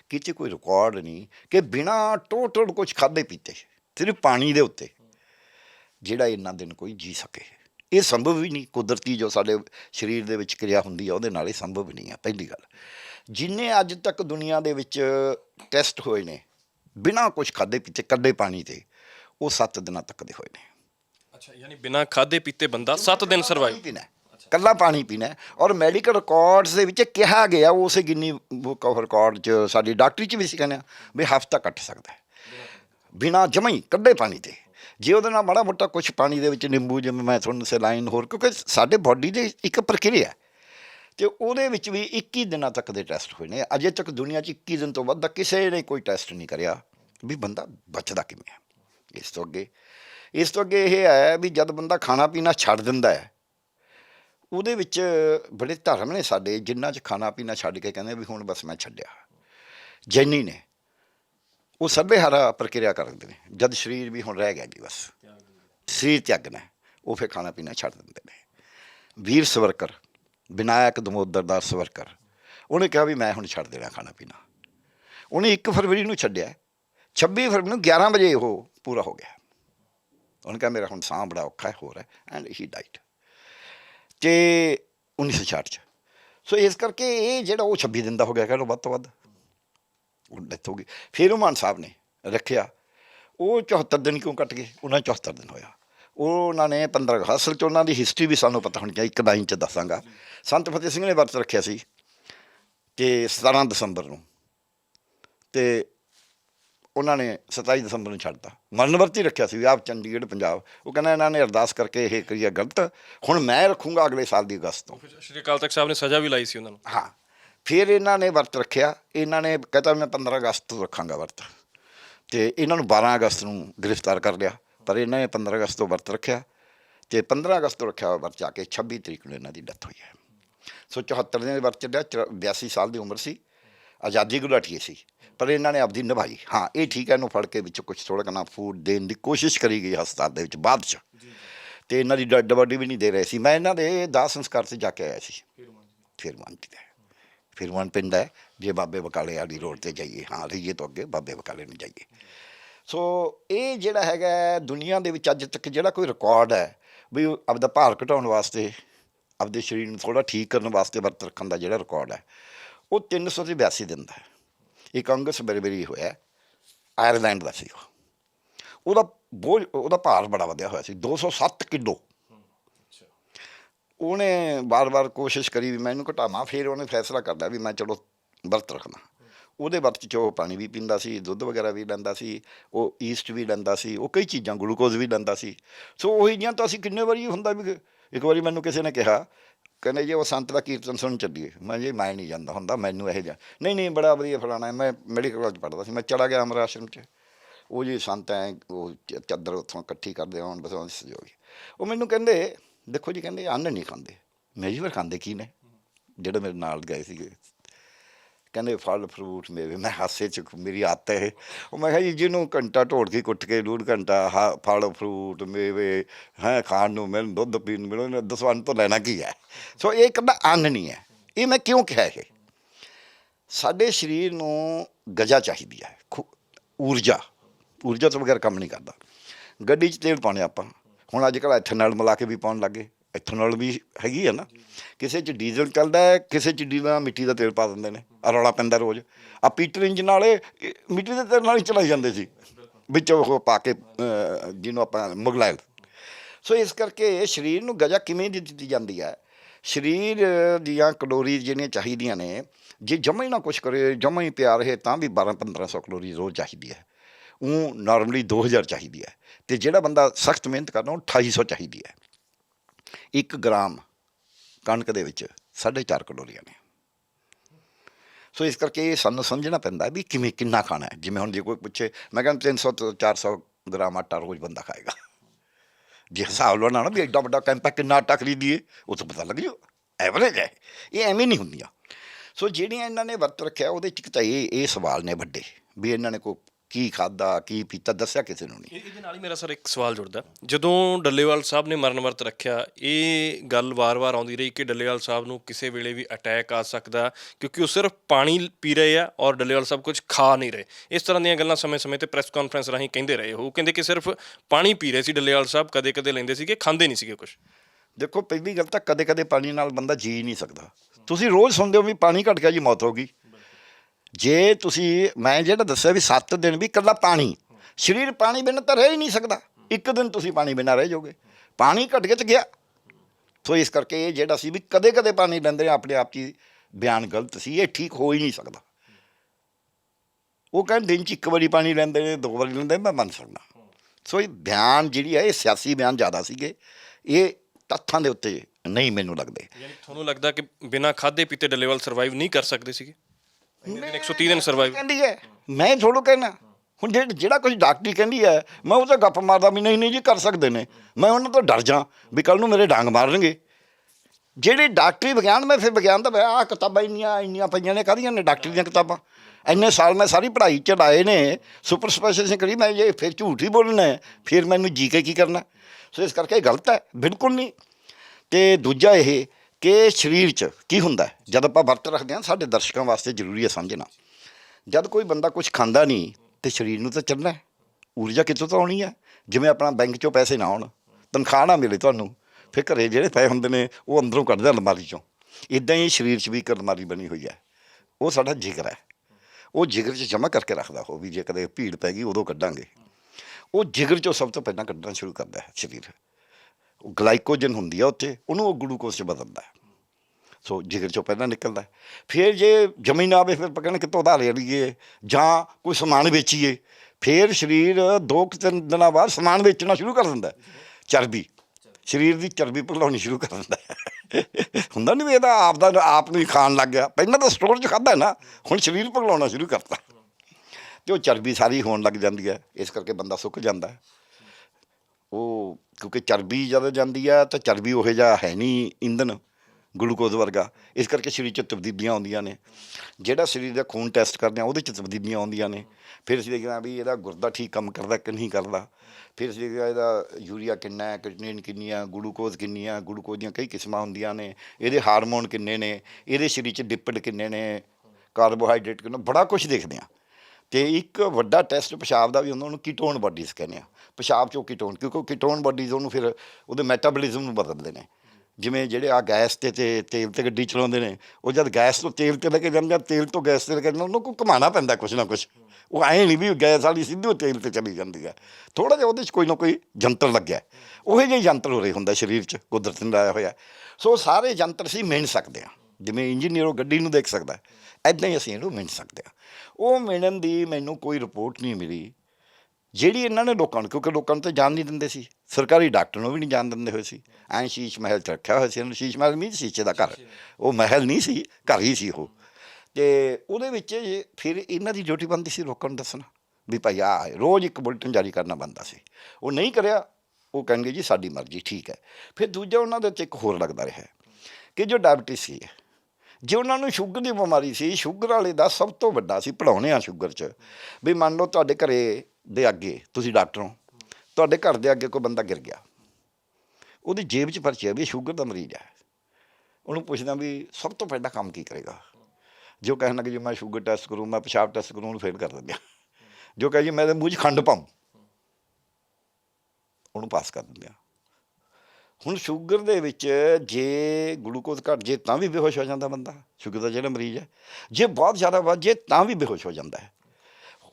ਕਿਤੇ ਕੋਈ ਰਿਕਾਰਡ ਨਹੀਂ ਕਿ ਬਿਨਾ ਟੋਟਲ ਕੁਝ ਖਾਦੇ ਪੀਤੇ, ਸਿਰਫ ਪਾਣੀ ਦੇ ਉੱਤੇ, ਜਿਹੜਾ ਇੰਨਾ ਦਿਨ ਕੋਈ ਜੀ ਸਕੇ। ਇਹ ਸੰਭਵ ਵੀ ਨਹੀਂ, ਕੁਦਰਤੀ ਜੋ ਸਾਡੇ ਸਰੀਰ ਦੇ ਵਿੱਚ ਕਿਰਿਆ ਹੁੰਦੀ ਆ, ਉਹਦੇ ਨਾਲ ਇਹ ਸੰਭਵ ਨਹੀਂ ਆ, ਪਹਿਲੀ ਗੱਲ। ਜਿੰਨੇ ਅੱਜ ਤੱਕ ਦੁਨੀਆ ਦੇ ਵਿੱਚ ਟੈਸਟ ਹੋਏ ਨੇ, ਬਿਨਾ ਕੁਝ ਖਾਦੇ ਪੀਤੇ ਕੱਲੇ ਪਾਣੀ ਤੇ, ਉਹ 7 ਦਿਨਾਂ ਤੱਕ ਦੇ ਹੋਏ ਨੇ। ਅੱਛਾ ਯਾਨੀ ਬਿਨਾ ਖਾਦੇ ਪੀਤੇ ਬੰਦਾ 7 ਦਿਨ ਸਰਵਾਈਵ ਪਾਣੀ। ਕੱਲਾ ਪਾਣੀ ਪੀਣਾ ਔਰ ਮੈਡੀਕਲ ਰਿਕਾਰਡਸ ਦੇ ਵਿੱਚ ਕਿਹਾ ਗਿਆ ਉਸੇ ਗਿੰਨੀ ਬੁੱਕ ਆਫ ਰਿਕਾਰਡ ਚ ਸਾਡੀ ਡਾਕਟਰੀ ਚ ਵੀ ਸੀ ਕਹਿੰਦੇ ਵੀ ਹਫਤਾ ਕੱਟ ਸਕਦਾ ਹੈ। ਬਿਨਾ ਜਮਈ ਕੱਢੇ ਪਾਣੀ ਤੇ। ਜੇ ਉਹਦੇ ਨਾਲ ਮਾੜਾ ਮੋਟਾ ਕੁਝ ਪਾਣੀ ਦੇ ਵਿੱਚ ਨਿੰਬੂ ਜਿਵੇਂ ਮੈਂ ਤੁਹਾਨੂੰ ਸਲਾਈਨ ਹੋਰ ਕਿਉਂਕਿ ਸਾਡੇ ਬਾਡੀ ਦੀ ਇੱਕ ਪ੍ਰਕਿਰਿਆ ਤੇ ਉਹਦੇ ਵਿੱਚ ਵੀ 21 ਦਿਨਾਂ ਤੱਕ ਦੇ ਟੈਸਟ ਹੋਏ ਨੇ। ਅਜੇ ਤੱਕ ਦੁਨੀਆ 'ਚ 21 ਦਿਨ ਤੋਂ ਵੱਧ ਕਿਸੇ ਨੇ ਕੋਈ ਟੈਸਟ ਨਹੀਂ ਕਰਿਆ ਵੀ ਬੰਦਾ ਬਚਦਾ ਕਿਵੇਂ ਹੈ। ਇਸ ਤੋਂ ਅੱਗੇ ਇਸ ਤੋਂ ਅੱਗੇ ਇਹ ਹੈ ਵੀ ਜਦ ਬੰਦਾ ਖਾਣਾ ਪੀਣਾ ਛੱਡ ਦਿੰਦਾ ਹੈ ਉਹਦੇ ਵਿੱਚ ਬੜੇ ਧਰਮ ਨੇ ਸਾਡੇ ਜਿਨ੍ਹਾਂ 'ਚ ਖਾਣਾ ਪੀਣਾ ਛੱਡ ਕੇ ਕਹਿੰਦੇ ਵੀ ਹੁਣ ਬਸ ਮੈਂ ਛੱਡਿਆ। ਜੈਨੀ ਨੇ ਉਹ ਸਰਵੇ ਹਰਾ ਪ੍ਰਕਿਰਿਆ ਕਰਦੇ ਨੇ ਜਦ ਸਰੀਰ ਵੀ ਹੁਣ ਰਹਿ ਗਿਆ ਜੀ ਬਸ ਸਰੀਰ ਤਿਆਗਣਾ ਹੈ, ਉਹ ਫਿਰ ਖਾਣਾ ਪੀਣਾ ਛੱਡ ਦਿੰਦੇ ਨੇ। ਵੀਰ ਸਵਰਕਰ ਵਿਨਾਇਕ ਦਮੋਦਰ ਦਾ ਸਵਰਕਰ ਉਹਨੇ ਕਿਹਾ ਵੀ ਮੈਂ ਹੁਣ ਛੱਡ ਦੇਣਾ ਖਾਣਾ ਪੀਣਾ। ਉਹਨੇ 1 ਫਰਵਰੀ ਨੂੰ ਛੱਡਿਆ 26 ਫਰਵਰੀ ਨੂੰ 11 ਵਜੇ ਉਹ ਪੂਰਾ ਹੋ ਗਿਆ। ਉਹਨੇ ਕਿਹਾ ਮੇਰਾ ਹੁਣ ਸਾਹ ਬੜਾ ਔਖਾ ਹੈ ਹੋ ਰਿਹਾ ਐਂਡ ਹੀ ਡਾਈਟ ਤੇ 1960 ਚ ਸੋ ਇਸ ਕਰਕੇ ਇਹ ਜਿਹੜਾ ਉਹ 26 ਦਿਨ ਦਾ ਹੋ ਗਿਆ ਕਹਿੰਦਾ ਵੱਧ ਤੋਂ ਵੱਧ ਉਹ ਡੈਥ ਹੋ ਗਈ ਫਿਰ ਉਹ ਮਾਨ ਸਾਹਿਬ ਨੇ ਰੱਖਿਆ ਉਹ 74 ਦਿਨ ਕਿਉਂ ਕੱਟ ਗਏ ਉਹਨਾਂ 74 ਦਿਨ ਹੋਇਆ ਉਹ ਉਹਨਾਂ ਨੇ 15 ਅਗਸਤ- ਅਸਲ ਚ ਉਹਨਾਂ ਦੀ ਹਿਸਟਰੀ ਵੀ ਸਾਨੂੰ ਪਤਾ ਹੋਣੀ ਚਾਹੀਦੀ ਇੱਕ ਲਾਈਨ ਚ ਦੱਸਾਂਗਾ ਸੰਤ ਫਤਿਹ ਸਿੰਘ ਨੇ ਵਰਤ ਰੱਖਿਆ ਸੀ ਤੇ 17 ਦਸੰਬਰ ਨੂੰ ਤੇ ਉਹਨਾਂ ਨੇ 27 ਦਸੰਬਰ ਨੂੰ ਛੱਡਤਾ। ਮਰਨ ਵਰਤ ਹੀ ਰੱਖਿਆ ਸੀ ਵੀ ਆਪ ਚੰਡੀਗੜ੍ਹ ਪੰਜਾਬ। ਉਹ ਕਹਿੰਦਾ ਇਹਨਾਂ ਨੇ ਅਰਦਾਸ ਕਰਕੇ ਇਹ ਕਰੀਆ ਗਲਤ। ਹੁਣ ਮੈਂ ਰੱਖੂੰਗਾ ਅਗਲੇ ਸਾਲ ਦੀ ਅਗਸਤ ਤੋਂ। ਸ਼੍ਰੀ ਅਕਾਲ ਤਖਤ ਸਾਹਿਬ ਨੇ ਸਜ਼ਾ ਵੀ ਲਾਈ ਸੀ ਉਹਨਾਂ ਨੂੰ। ਹਾਂ। ਫਿਰ ਇਹਨਾਂ ਨੇ ਵਰਤ ਰੱਖਿਆ। ਇਹਨਾਂ ਨੇ ਕਹਤਾ ਮੈਂ 15 ਅਗਸਤ ਤੋਂ ਰੱਖਾਂਗਾ ਵਰਤ। ਤੇ ਇਹਨਾਂ ਨੂੰ 12 ਅਗਸਤ ਨੂੰ ਗ੍ਰਿਫਤਾਰ ਕਰ ਲਿਆ। ਪਰ ਇਹਨਾਂ ਨੇ 15 ਅਗਸਤ ਤੋਂ ਵਰਤ ਰੱਖਿਆ। ਤੇ 15 ਅਗਸਤ ਤੋਂ ਰੱਖਿਆ ਵਰਤ ਜਾ ਕੇ 26 ਤਰੀਕ ਨੂੰ ਇਹਨਾਂ ਦੀ ਡੈਥ ਹੋਈ ਹੈ। ਸੋ 74 ਦਿਨ ਦੇ ਵਰਤ ਚੱਲਿਆ ਚੌ- 82 ਸਾਲ ਦੀ ਉਮਰ ਸੀ। ਆਜ਼ਾਦੀ ਗੁਲਾਟੀਏ ਸੀ ਪਰ ਇਹਨਾਂ ਨੇ ਆਪਦੀ ਨਿਭਾਈ। ਹਾਂ ਇਹ ਠੀਕ ਹੈ ਇਹਨੂੰ ਫੜ ਕੇ ਵਿੱਚ ਕੁਝ ਥੋੜਾ ਕਨਾ ਫੂਡ ਦੇਣ ਦੀ ਕੋਸ਼ਿਸ਼ ਕਰੀ ਗਈ ਹਸਪਤਾਲ ਦੇ ਵਿੱਚ ਬਾਅਦ ਚ। ਤੇ ਇਹਨਾਂ ਦੀ ਡੈਡ ਬੋਡੀ ਵੀ ਨਹੀਂ ਦੇ ਰਹੇ ਸੀ। ਮੈਂ ਇਹਨਾਂ ਦੇ ਦਾਹ ਸੰਸਕਾਰ ਤੇ ਜਾ ਕੇ ਆਇਆ ਸੀ। ਫਿਰ ਮੰਨਦੇ ਫਿਰ ਮਨ ਪਿੰਡ ਹੈ ਜੇ ਬਾਬੇ ਬਕਾਲੇ ਵਾਲੀ ਰੋਡ ਤੇ ਜਾਈਏ। ਹਾਂ ਰਹੀਏ ਤੋਂ ਅੱਗੇ ਬਾਬੇ ਬਕਾਲੇ ਨੂੰ ਜਾਈਏ। ਸੋ ਇਹ ਜਿਹੜਾ ਹੈਗਾ ਦੁਨੀਆ ਦੇ ਵਿੱਚ ਅੱਜ ਤੱਕ ਜਿਹੜਾ ਕੋਈ ਰਿਕਾਰਡ ਹੈ ਵੀ ਆਪਦਾ ਭਾਰ ਘਟਾਉਣ ਵਾਸਤੇ ਆਪਦੇ ਸਰੀਰ ਨੂੰ ਥੋੜਾ ਠੀਕ ਕਰਨ ਵਾਸਤੇ ਵਰਤ ਰੱਖਣ ਦਾ ਜਿਹੜਾ ਰਿਕਾਰਡ ਹੈ ਉਹ 382 ਦਿਨ ਦਾ ਹੈ ਇੱਕ ਅੰਗਸ ਬਰਬਰੀ ਹੋਇਆ ਆਇਰਲੈਂਡ ਦਾ ਸੀ ਉਹ ਉਹਦਾ ਬੋਝ ਉਹਦਾ ਭਾਰ ਬੜਾ ਵਧਿਆ ਹੋਇਆ ਸੀ 207 ਕਿਲੋ ਉਹਨੇ ਬਾਰ-ਬਾਰ ਕੋਸ਼ਿਸ਼ ਕਰੀ ਵੀ ਮੈਂ ਇਹਨੂੰ ਘਟਾਵਾਂ ਫਿਰ ਉਹਨੇ ਫੈਸਲਾ ਕਰਦਾ ਵੀ ਮੈਂ ਚਲੋ ਵਰਤ ਰੱਖਣਾ ਉਹਦੇ ਵਰਤ 'ਚ ਉਹ ਪਾਣੀ ਵੀ ਪੀਂਦਾ ਸੀ ਦੁੱਧ ਵਗੈਰਾ ਵੀ ਲੈਂਦਾ ਸੀ ਉਹ ਈਸਟ ਵੀ ਲੈਂਦਾ ਸੀ ਉਹ ਕਈ ਚੀਜ਼ਾਂ ਗਲੂਕੋਜ਼ ਵੀ ਲੈਂਦਾ ਸੀ ਸੋ ਉਹੀ ਜਿਹੀਆਂ ਤਾਂ ਅਸੀਂ ਕਿੰਨੇ ਵਾਰੀ ਹੁੰਦਾ ਵੀ ਇੱਕ ਵਾਰੀ ਮੈਨੂੰ ਕਿਸੇ ਨੇ ਕਿਹਾ ਕਹਿੰਦੇ ਜੀ ਉਹ ਸੰਤ ਦਾ ਕੀਰਤਨ ਸੁਣ ਚੱਲੀਏ। ਮੈਂ ਜੀ, ਮੈਂ ਨਹੀਂ ਜਾਂਦਾ ਹੁੰਦਾ, ਮੈਨੂੰ ਇਹ ਜਾ ਨਹੀਂ ਨਹੀਂ, ਬੜਾ ਵਧੀਆ ਫਲਾਣਾ ਮੈਂ ਮੈਡੀਕਲ ਕਾਲਜ ਪੜ੍ਹਦਾ ਸੀ। ਮੈਂ ਚਲਾ ਗਿਆ ਅਮਰ ਆਸ਼ਰਮ 'ਚ। ਉਹ ਜੀ ਸੰਤ ਐ, ਉਹ ਚਾਦਰ ਉੱਥੋਂ ਇਕੱਠੀ ਕਰਦੇ ਆਉਣ ਬਸਾਉਣ ਸਹਿਯੋਗੀ ਉਹ ਮੈਨੂੰ ਕਹਿੰਦੇ, ਦੇਖੋ ਜੀ, ਕਹਿੰਦੇ, ਅੰਨ ਨਹੀਂ ਖਾਂਦੇ। ਮੈਂ ਜੀ ਫਿਰ ਖਾਂਦੇ ਕੀ ਨੇ? ਜਿਹੜੇ ਮੇਰੇ ਨਾਲ ਗਏ ਸੀਗੇ। ਕਹਿੰਦੇ ਫਲ ਫਰੂਟ ਮੇਰੇ, ਮੈਂ ਹਾਸੇ ਚ ਮੇਰੀ ਆਤ ਹੈ। ਇਹ। ਉਹ ਮੈਂ ਕਿਹਾ ਜੀ, ਜਿਹਨੂੰ ਘੰਟਾ ਢੋੜ ਕੇ ਕੁੱਟ ਕੇ, ਡੂਢ ਘੰਟਾ ਹਾ- ਫਲ ਫਰੂਟ ਮੇਵੇ, ਹੈ, ਖਾਣ ਨੂੰ ਮਿਲਣ, ਦੁੱਧ ਪੀਣ ਨੂੰ ਮਿਲਣ ਦੱਸੋ ਤੋਂ ਲੈਣਾ ਕੀ ਹੈ? ਸੋ ਇਹ ਕਹਿੰਦਾ ਅੰਨ ਨਹੀਂ ਹੈ। ਇਹ ਮੈਂ ਕਿਉਂ ਕਿਹਾ ਇਹ? ਸਾਡੇ ਸਰੀਰ ਨੂੰ ਗਜਾ ਚਾਹੀਦੀ ਹੈ। ਖੁ- ਊਰਜਾ। ਊਰਜਾ ਤੋਂ ਬਗੈਰ ਕੰਮ ਨਹੀਂ ਕਰਦਾ। ਗੱਡੀ 'ਚ ਤੇਲ ਪਾਉਣੇ ਆਪਾਂ। ਹੁਣ ਅੱਜ ਕੱਲ੍ਹ ਐਥਨਲ ਮਿਲਾ ਕੇ ਵੀ ਪਾਉਣ ਲੱਗੇ ਐਥਨਲ ਵੀ ਹੈਗੀ ਹੈ ਨਾ ਕਿਸੇ 'ਚ ਡੀਜ਼ਲ ਚੱਲਦਾ ਹੈ ਕਿਸੇ 'ਚ ਡੀਜ਼ਲ ਨਾਲ ਮਿੱਟੀ ਦਾ ਤੇਲ ਪਾ ਦਿੰਦੇ ਨੇ ਆ ਰੌਲਾ ਪੈਂਦਾ ਰੋਜ਼। ਆ ਪੀਟਰ ਇੰਜਨ ਵਾਲੇ ਇਹ ਮਿੱਟੀ ਦੇ ਤੇਲ ਨਾਲ ਹੀ ਚਲਾਈ ਜਾਂਦੇ ਸੀ ਵਿੱਚ ਉਹ ਪਾ ਕੇ ਅਹ, ਜਿਹਨੂੰ ਆਪਾਂ ਮੁਗਲਾਇਲ। ਸੋ ਇਸ ਕਰਕੇ ਸਰੀਰ ਨੂੰ ਗਜਾ ਕਿਵੇਂ ਦੀ ਦਿੱਤੀ ਜਾਂਦੀ ਹੈ? ਸਰੀਰ ਦੀਆਂ ਕਲੋਰੀ ਜਿਹੜੀਆਂ ਚਾਹੀਦੀਆਂ ਨੇ ਜੇ ਜਮਾ ਹੀ ਨਾ ਕੁਛ ਕਰੇ ਜਮਾ ਹੀ ਪਿਆ ਰਹੇ ਤਾਂ ਵੀ 12 1500 ਕਲੋਰੀ ਰੋਜ਼ ਚਾਹੀਦੀ ਹੈ। ਉਹ ਨਾਰਮਲੀ 2000 ਚਾਹੀਦੀ ਹੈ ਤੇ ਜਿਹੜਾ ਬੰਦਾ ਸਖਤ ਮਿਹਨਤ ਕਰਦਾ ਉਹ 2800 ਚਾਹੀਦੀ ਹੈ। 1 ਗ੍ਰਾਮ ਕਣਕ ਦੇ ਵਿੱਚ 4.5 ਕਲੋਰੀਆਂ ਨੇ। ਸੋ ਇਸ ਕਰਕੇ ਇਹ ਸਾਨੂੰ ਸਮਝਣਾ ਪੈਂਦਾ ਵੀ ਕਿਵੇਂ ਕਿੰਨਾ ਖਾਣਾ ਹੈ। ਜਿਵੇਂ ਹੁਣ ਜੇ ਕੋਈ ਪੁੱਛੇ, ਮੈਂ ਕਹਿੰਦਾ 300 ਤੋਂ 400 ਗ੍ਰਾਮ ਆਟਾ ਰੋਜ਼ ਬੰਦਾ ਖਾਏਗਾ। ਜੇ ਹਿਸਾਬ ਲਾਉਣਾ ਨਾ ਵੀ ਐਡਾ ਵੱਡਾ ਕੈਂਪਾ ਕਿੰਨਾ ਆਟਾ ਖਰੀਦੀਏ, ਉਹ ਤਾਂ ਪਤਾ ਲੱਗ ਜਾਊ ਐਵਰੇਜ ਹੈ। ਇਹ ਐਵੇਂ ਨਹੀਂ ਹੁੰਦੀਆਂ। ਸੋ ਜਿਹੜੀਆਂ ਇਹਨਾਂ ਨੇ ਵਰਤ ਰੱਖਿਆ, ਉਹਦੇ ਚ ਤਾਂ ਇਹ ਇਹ ਸਵਾਲ ਨੇ ਵੱਡੇ, ਵੀ ਇਹਨਾਂ ਨੇ ਕੋ ਕੀ ਖਾਦਾ ਕੀ ਪੀਤਾ ਦੱਸਿਆ ਕਿਸੇ ਨੂੰ ਨਹੀਂ। ਇਹ- ਇਹਦੇ ਨਾਲ ਹੀ ਮੇਰਾ ਸਰ ਇੱਕ ਸਵਾਲ ਜੁੜਦਾ। ਜਦੋਂ ਡੱਲੇਵਾਲ ਸਾਹਿਬ ਨੇ ਮਰਨ ਵਰਤ ਰੱਖਿਆ ਇਹ ਗੱਲ ਵਾਰ-ਵਾਰ ਆਉਂਦੀ ਰਹੀ ਕਿ ਡੱਲੇਵਾਲ ਸਾਹਿਬ ਨੂੰ ਕਿਸੇ ਵੇਲੇ ਵੀ ਅਟੈਕ ਆ ਸਕਦਾ ਕਿਉਂਕਿ ਉਹ ਸਿਰਫ ਪਾਣੀ ਪੀ ਰਹੇ ਆ ਔਰ ਡੱਲੇਵਾਲ ਸਾਹਿਬ ਕੁਝ ਖਾ ਨਹੀਂ ਰਹੇ। ਇਸ ਤਰ੍ਹਾਂ ਦੀਆਂ ਗੱਲਾਂ ਸਮੇਂ-ਸਮੇਂ ਤੇ ਪ੍ਰੈਸ ਕਾਨਫਰੰਸ ਰਾਹੀਂ ਕਹਿੰਦੇ ਰਹੇ ਉਹ ਕਹਿੰਦੇ ਕਿ ਸਿਰਫ ਪਾਣੀ ਪੀ ਰਹੇ ਸੀ ਡੱਲੇਵਾਲ ਸਾਹਿਬ ਕਦੇ-ਕਦੇ ਲੈਂਦੇ ਸੀਗੇ ਖਾਂਦੇ ਨਹੀਂ ਸੀਗੇ ਕੁਝ। ਦੇਖੋ ਪਹਿਲੀ ਗੱਲ ਤਾਂ ਕਦੇ ਕਦੇ ਪਾਣੀ ਨਾਲ ਬੰਦਾ ਜੀ ਨਹੀਂ ਸਕਦਾ। ਤੁਸੀਂ ਰੋਜ਼ ਸੁਣਦੇ ਹੋ ਵੀ ਪਾਣੀ ਘਟ ਗਿਆ ਜੀ ਮੌਤ ਹੋ ਗਈ। ਜੇ ਤੁਸੀਂ, ਮੈਂ ਜਿਹੜਾ ਦੱਸਿਆ ਵੀ 7 ਦਿਨ ਵੀ ਇਕੱਲਾ ਪਾਣੀ, ਸਰੀਰ ਪਾਣੀ ਬਿਨਾਂ ਤਾਂ ਰਹਿ ਹੀ ਨਹੀਂ ਸਕਦਾ। ਇੱਕ ਦਿਨ ਤੁਸੀਂ ਪਾਣੀ ਬਿਨਾਂ ਰਹਿ ਜਾਓਗੇ। ਪਾਣੀ ਘਟ ਕੇ ਤੇ ਗਿਆ। ਸੋ ਇਸ ਕਰਕੇ ਇਹ ਜਿਹੜਾ ਸੀ ਵੀ ਕਦੇ ਕਦੇ ਪਾਣੀ ਲੈਂਦੇ ਆਪਣੇ ਆਪ 'ਚ ਹੀ ਬਿਆਨ ਗਲਤ ਸੀ, ਇਹ ਠੀਕ ਹੋ ਹੀ ਨਹੀਂ ਸਕਦਾ। ਉਹ ਕਹਿੰਦੇ, ਦਿਨ 'ਚ ਇੱਕ ਵਾਰੀ ਪਾਣੀ ਲੈਂਦੇ ਨੇ ਦੋ ਵਾਰੀ ਲੈਂਦੇ ਮੈਂ ਮੰਨ ਸਕਦਾ। ਸੋ ਇਹ ਬਿਆਨ ਜਿਹੜੀ ਹੈ, ਇਹ ਸਿਆਸੀ ਬਿਆਨ ਜ਼ਿਆਦਾ ਸੀਗੇ। ਇਹ ਤੱਥਾਂ ਦੇ ਉੱਤੇ ਨਹੀਂ ਮੈਨੂੰ ਲੱਗਦੇ। ਯਾਨੀ ਤੁਹਾਨੂੰ ਲੱਗਦਾ ਕਿ ਬਿਨਾਂ ਖਾਦੇ ਪੀਤੇ ਡੱਲੇਵਾਲ ਸਰਵਾਈਵ ਨਹੀਂ ਕਰ ਸਕਦੇ ਸੀਗੇ? ਇੰਨੇ ਦਿਨ 130 ਦਿਨ ਸਰਵਾਈਵ ਕਹਿੰਦੀ ਹੈ। ਮੈਂ ਥੋੜੋ ਕਹਿਣਾ ਹੁਣ ਜੇ- ਜਿਹੜਾ ਕੁਝ ਡਾਕਟਰੀ ਕਹਿੰਦੀ ਹੈ ਮੈਂ ਉਹ ਤਾਂ ਗੱਪ ਮਾਰਦਾ ਵੀ ਨਹੀਂ ਨਹੀਂ ਜੀ ਕਰ ਸਕਦੇ ਨੇ। ਮੈਂ ਉਹਨਾਂ ਤੋਂ ਡਰ ਜਾ ਵੀ ਕੱਲ ਨੂੰ ਮੇਰੇ ਡਾਂਗ ਮਾਰਨਗੇ। ਜਿਹੜੇ ਡਾਕਟਰੀ ਵਿਗਿਆਨ ਮੈਂ ਫਿਰ ਵਿਗਿਆਨ ਦਾ ਆ ਕਿਤਾਬਾਂ ਇੰਨੀਆਂ ਇੰਨੀਆਂ ਪਈਆਂ ਨੇ ਕਾਹਦੀਆਂ ਨੇ ਡਾਕਟਰੀ ਦੀਆਂ ਕਿਤਾਬਾਂ? ਇੰਨੇ ਸਾਲ ਮੈਂ ਸਾਰੀ ਪੜ੍ਹਾਈ ਚ ਲਾਏ ਨੇ ਸੁਪਰ ਸਪੈਸ਼ਲਿਸਟ ਕਰੀ ਮੈਂ ਜੇ ਫਿਰ ਝੂਠ ਹੀ ਬੋਲਣਾ ਹੈ, ਫਿਰ ਮੈਨੂੰ ਜੀ ਕੇ ਕੀ ਕਰਨਾ? ਸੋ ਇਸ ਕਰਕੇ ਇਹ ਗਲਤ ਹੈ ਬਿਲਕੁਲ ਨਹੀਂ। ਤੇ ਦੂਜਾ ਇਹ ਕਿ ਸਰੀਰ 'ਚ ਕੀ ਹੁੰਦਾ ਜਦ ਆਪਾਂ ਵਰਤ ਰੱਖਦੇ ਹਾਂ, ਸਾਡੇ ਦਰਸ਼ਕਾਂ ਵਾਸਤੇ ਜ਼ਰੂਰੀ ਹੈ ਸਮਝਣਾ। ਜਦ ਕੋਈ ਬੰਦਾ ਕੁਝ ਖਾਂਦਾ ਨਹੀਂ, ਤੇ ਸਰੀਰ ਨੂੰ ਤਾਂ ਚੱਲਣਾ ਹੈ। ਊਰਜਾ ਕਿੱਥੋਂ ਤੋਂ ਆਉਣੀ ਹੈ? ਜਿਵੇਂ ਆਪਣਾ ਬੈਂਕ 'ਚੋਂ ਪੈਸੇ ਨਾ ਆਉਣ, ਤਨਖਾਹ ਨਾ ਮਿਲੇ ਤੁਹਾਨੂੰ, ਫਿਰ ਘਰੇ ਜਿਹੜੇ ਪਏ ਹੁੰਦੇ ਨੇ, ਉਹ ਅੰਦਰੋਂ ਕੱਢਦੇ ਅਲਮਾਰੀ 'ਚੋਂ। ਇਦਾਂ ਹੀ ਸਰੀਰ 'ਚ ਵੀ ਇੱਕ ਅਲਮਾਰੀ ਬਣੀ ਹੋਈ ਹੈ। ਉਹ ਸਾਡਾ ਜਿਗਰ ਹੈ। ਉਹ ਜਿਗਰ 'ਚ ਜਮ੍ਹਾਂ ਕਰਕੇ ਰੱਖਦਾ ਉਹ ਵੀ, ਜੇ ਕਦੇ ਭੀੜ ਪੈ ਗਈ ਉਦੋਂ ਕੱਢਾਂਗੇ। ਉਹ ਜਿਗਰ 'ਚੋਂ ਸਭ ਤੋਂ ਪਹਿਲਾਂ ਕੱਢਣਾ ਸ਼ੁਰੂ ਕਰਦਾ ਹੈ ਸਰੀਰ। ਗਲਾਈਕੋਜਨ ਹੁੰਦੀ ਆ ਉੱਥੇ, ਉਹਨੂੰ ਉਹ ਗਲੂਕੋਜ਼ 'ਚ ਬਦਲਦਾ ਹੈ। ਸੋ ਜਿਗਰ ਚੋਂ ਪਹਿਲਾਂ ਨਿਕਲਦਾ ਫਿਰ ਜੇ ਜਮੀ ਨਾ ਆਵੇ, ਫਿਰ ਪਕਣ ਕਿਤੋਂ ਉਧਾਰ ਲਈਏ ਜਾਂ ਕੋਈ ਸਮਾਨ ਵੇਚੀਏ, ਫਿਰ ਸਰੀਰ ਦੋ ਕੁ ਤਿੰਨ ਦਿਨਾਂ ਬਾਅਦ ਸਮਾਨ ਵੇਚਣਾ ਸ਼ੁਰੂ ਕਰ ਦਿੰਦਾ ਚਰਬੀ, ਸਰੀਰ ਦੀ ਚਰਬੀ ਪਿਘਲਾਉਣੀ ਸ਼ੁਰੂ ਕਰ ਦਿੰਦਾ ਹੁੰਦਾ ਨਹੀਂ ਵੀ ਇਹਦਾ ਆਪ ਦਾ ਆਪ ਨੂੰ ਹੀ ਖਾਣ ਲੱਗ ਗਿਆ। ਪਹਿਲਾਂ ਤਾਂ ਸਟੋਰ 'ਚ ਖਾਦਾ ਨਾ, ਹੁਣ ਸਰੀਰ ਪਿਘਲਾਉਣਾ ਸ਼ੁਰੂ ਕਰਤਾ। ਤੇ ਉਹ ਚਰਬੀ ਸਾਰੀ ਹੋਣ ਲੱਗ ਜਾਂਦੀ ਹੈ, ਇਸ ਕਰਕੇ ਬੰਦਾ ਸੁੱਕ ਜਾਂਦਾ ਉਹ ਕਿਉਂਕਿ ਚਰਬੀ ਜਦ ਜਾਂਦੀ ਆ ਤਾਂ ਚਰਬੀ ਉਹੋ ਜਿਹਾ ਹੈ ਨਹੀਂ ਇੰਧਨ, ਗਲੂਕੋਜ਼ ਵਰਗਾ। ਇਸ ਕਰਕੇ ਸਰੀਰ 'ਚ ਤਬਦੀਲੀਆਂ ਆਉਂਦੀਆਂ ਨੇ। ਜਿਹੜਾ ਸਰੀਰ ਦਾ ਖੂਨ ਟੈਸਟ ਕਰਦੇ ਆ, ਉਹਦੇ 'ਚ ਤਬਦੀਲੀਆਂ ਆਉਂਦੀਆਂ ਨੇ। ਫਿਰ ਅਸੀਂ ਦੇਖਦੇ ਹਾਂ ਵੀ ਇਹਦਾ ਗੁਰਦਾ ਠੀਕ ਕੰਮ ਕਰਦਾ ਕਿ ਨਹੀਂ ਕਰਦਾ। ਫਿਰ ਅਸੀਂ ਦੇਖਦੇ ਹਾਂ ਇਹਦਾ ਯੂਰੀਆ ਕਿੰਨਾ ਹੈ ਕਿਟਨਿਨ ਕਿੰਨੀ ਆ ਗਲੂਕੋਜ਼ ਕਿੰਨੀ ਆ ਗਲੂਕੋਜ਼ ਦੀਆਂ ਕਈ ਕਿਸਮਾਂ ਹੁੰਦੀਆਂ ਨੇ। ਇਹਦੇ ਹਾਰਮੋਨ ਕਿੰਨੇ ਨੇ, ਇਹਦੇ ਸਰੀਰ 'ਚ ਲਿਪਿਡ ਕਿੰਨੇ ਨੇ, ਕਾਰਬੋਹਾਈਡਰੇਟ ਕਿੰਨਾ ਬੜਾ ਕੁਝ ਦੇਖਦੇ ਆ ਤੇ ਇੱਕ ਵੱਡਾ ਟੈਸਟ ਪਿਸ਼ਾਬ ਦਾ ਵੀ ਉਹਨਾਂ ਨੂੰ ਕੀਟੋਨ ਬਾਡੀਜ਼ ਕਹਿੰਦੇ ਆ ਪਿਸ਼ਾਬ ਚੋਂ ਕੀਟੋਨ ਕਿਉਂਕਿ ਕੀਟੋਨ ਬਾਡੀਜ਼ ਉਹਨੂੰ ਫਿਰ ਉਹਦੇ ਮੈਟਾਬੋਲਿਜ਼ਮ ਨੂੰ ਬਦਲਦੇ ਨੇ। ਜਿਵੇਂ ਜਿਹੜੇ ਆ ਗੈਸ ਤੇ ਤੇ ਤੇਲ ਤੇ ਗੱਡੀ ਚਲਾਉਂਦੇ ਨੇ ਉਹ ਜਦ ਗੈਸ ਤੋਂ ਤੇਲ ਤੇ ਲੈ ਕੇ ਜਾਂਦੇ ਆ ਤੇਲ ਤੋਂ ਗੈਸ ਤੇ ਲੈ ਕੇ ਜਾਂਦੇ ਆ, ਉਹਨੂੰ ਕੋ ਘੁਮਾਉਣਾ ਪੈਂਦਾ ਕੁਛ ਨਾ ਕੁਛ। ਉਹ ਐਂ ਨਹੀਂ ਵੀ ਗੈਸ ਵਾਲੀ ਸਿੱਧੀ ਉਹ ਤੇਲ ਤੇ ਚਲੀ ਜਾਂਦੀ ਹੈ ਥੋੜਾ ਜਿਹਾ ਉਹਦੇ 'ਚ ਕੋਈ ਨਾ ਕੋਈ ਜੰਤਰ ਲੱਗਿਆ। ਉਹੇ ਜਿਹੇ ਯੰਤਰ ਹੋ ਰਹੇ ਹੁੰਦਾ ਸਰੀਰ 'ਚ ਕੁਦਰਤ ਨੇ ਲਾਇਆ ਹੋਇਆ। ਸੋ ਸਾਰੇ ਯੰਤਰ ਅਸੀਂ ਮਿਣ ਸਕਦੇ ਹਾਂ। ਜਿਵੇਂ ਇੰਜੀਨੀਅਰ ਉਹ ਗੱਡੀ ਨੂੰ ਦੇਖ ਸਕਦਾ। ਹੈ, ਐਦਾਂ ਹੀ ਅਸੀਂ ਇਹਨੂੰ ਮਿਣ ਸਕਦੇ ਹਾਂ। ਉਹ ਮਿਣਨ ਦੀ ਮੈਨੂੰ ਕੋਈ ਰਿਪੋਰਟ ਨਹੀਂ ਮਿਲੀ। ਜਿਹੜੀ ਇਹਨਾਂ ਨੇ ਲੋਕਾਂ ਨੂੰ ਕਿਉਂਕਿ ਲੋਕਾਂ ਨੂੰ ਤਾਂ ਜਾਣ ਨਹੀਂ ਦਿੰਦੇ ਸੀ। ਸਰਕਾਰੀ ਡਾਕਟਰ ਨੂੰ ਵੀ ਨਹੀਂ ਜਾਣ ਦਿੰਦੇ ਹੋਏ ਸੀ। ਐਂ ਸ਼ੀਸ਼ ਮਹਿਲ 'ਚ ਰੱਖਿਆ ਹੋਇਆ ਸੀ ਇਹਨੂੰ ਸ਼ੀਸ਼ ਮਹਿਲ ਨਹੀਂ ਸੀ ਸ਼ੀਸ਼ੇ ਦਾ ਘਰ। ਉਹ ਮਹਿਲ ਨਹੀਂ ਸੀ ਘਰ ਹੀ ਸੀ ਉਹ। ਤੇ ਉਹਦੇ ਵਿੱਚ ਫਿਰ ਇਹਨਾਂ ਦੀ ਡਿਊਟੀ ਬਣਦੀ ਸੀ ਲੋਕਾਂ ਨੂੰ ਦੱਸਣਾ ਵੀ ਭਾਈ ਆ ਰੋਜ਼ ਇੱਕ ਬੁਲਟਨ ਜਾਰੀ ਕਰਨਾ ਬੰਦਾ ਸੀ। ਉਹ ਨਹੀਂ ਕਰਿਆ ਉਹ ਕਹਿਣਗੇ ਜੀ ਸਾਡੀ ਮਰਜ਼ੀ ਠੀਕ ਹੈ। ਫਿਰ ਦੂਜਾ ਉਹਨਾਂ ਦੇ ਉੱਤੇ ਇੱਕ ਹੋਰ ਲੱਗਦਾ ਰਿਹਾ ਕਿ ਜੋ ਡਾਇਬਟੀਸ ਸੀ ਜੇ ਉਹਨਾਂ ਨੂੰ ਸ਼ੂਗਰ ਦੀ ਬਿਮਾਰੀ ਸੀ ਸ਼ੂਗਰ ਵਾਲੇ ਦਾ ਸਭ ਤੋਂ ਵੱਡਾ ਸੀ ਪੜਾਉਣੇ ਆ ਸ਼ੂਗਰ 'ਚ। ਵੀ ਮੰਨ ਲਓ ਤੁਹਾਡੇ ਘਰੇ ਦੇ ਅੱਗੇ, ਤੁਸੀਂ ਡਾਕਟਰ ਹੋ। ਤੁਹਾਡੇ ਘਰ ਦੇ ਅੱਗੇ ਕੋਈ ਬੰਦਾ ਗਿਰ ਗਿਆ। ਉਹਦੀ ਜੇਬ 'ਚ ਪਰਚੀ ਹੈ ਵੀ ਇਹ ਸ਼ੂਗਰ ਦਾ ਮਰੀਜ਼ ਹੈ। ਉਹਨੂੰ ਪੁੱਛਦਾ ਵੀ ਸਭ ਤੋਂ ਪਹਿਲਾਂ ਕੰਮ ਕੀ ਕਰੇਗਾ? ਜੋ ਕਹਿਣ ਕਿ ਜੀ ਮੈਂ ਸ਼ੂਗਰ ਟੈਸਟ ਕਰੂੰ, ਮੈਂ ਪਿਸ਼ਾਬ ਟੈਸਟ ਕਰੂੰ, ਉਹਨੂੰ ਫੇਲ ਕਰ ਦਿੰਦੇ ਜੋ ਕਹੇ ਜੀ ਮੈਂ ਤਾਂ ਮੂੰਹ 'ਚ ਖੰਡ ਪਾਉਂ, ਉਹਨੂੰ ਪਾਸ ਕਰ ਦਿੰਦੇ ਆ ਹੁਣ ਸ਼ੂਗਰ ਦੇ ਵਿੱਚ ਜੇ ਗਲੂਕੋਜ਼ ਘਟ, ਜੇ ਤਾਂ ਵੀ ਬੇਹੋਸ਼ ਹੋ ਜਾਂਦਾ ਬੰਦਾ, ਸ਼ੂਗਰ ਦਾ ਜਿਹੜਾ ਮਰੀਜ਼ ਹੈ। ਜੇ ਬਹੁਤ ਜ਼ਿਆਦਾ ਵੱਧ, ਜੇ ਤਾਂ ਵੀ ਬੇਹੋਸ਼ ਹੋ ਜਾਂਦਾ ਹੈ।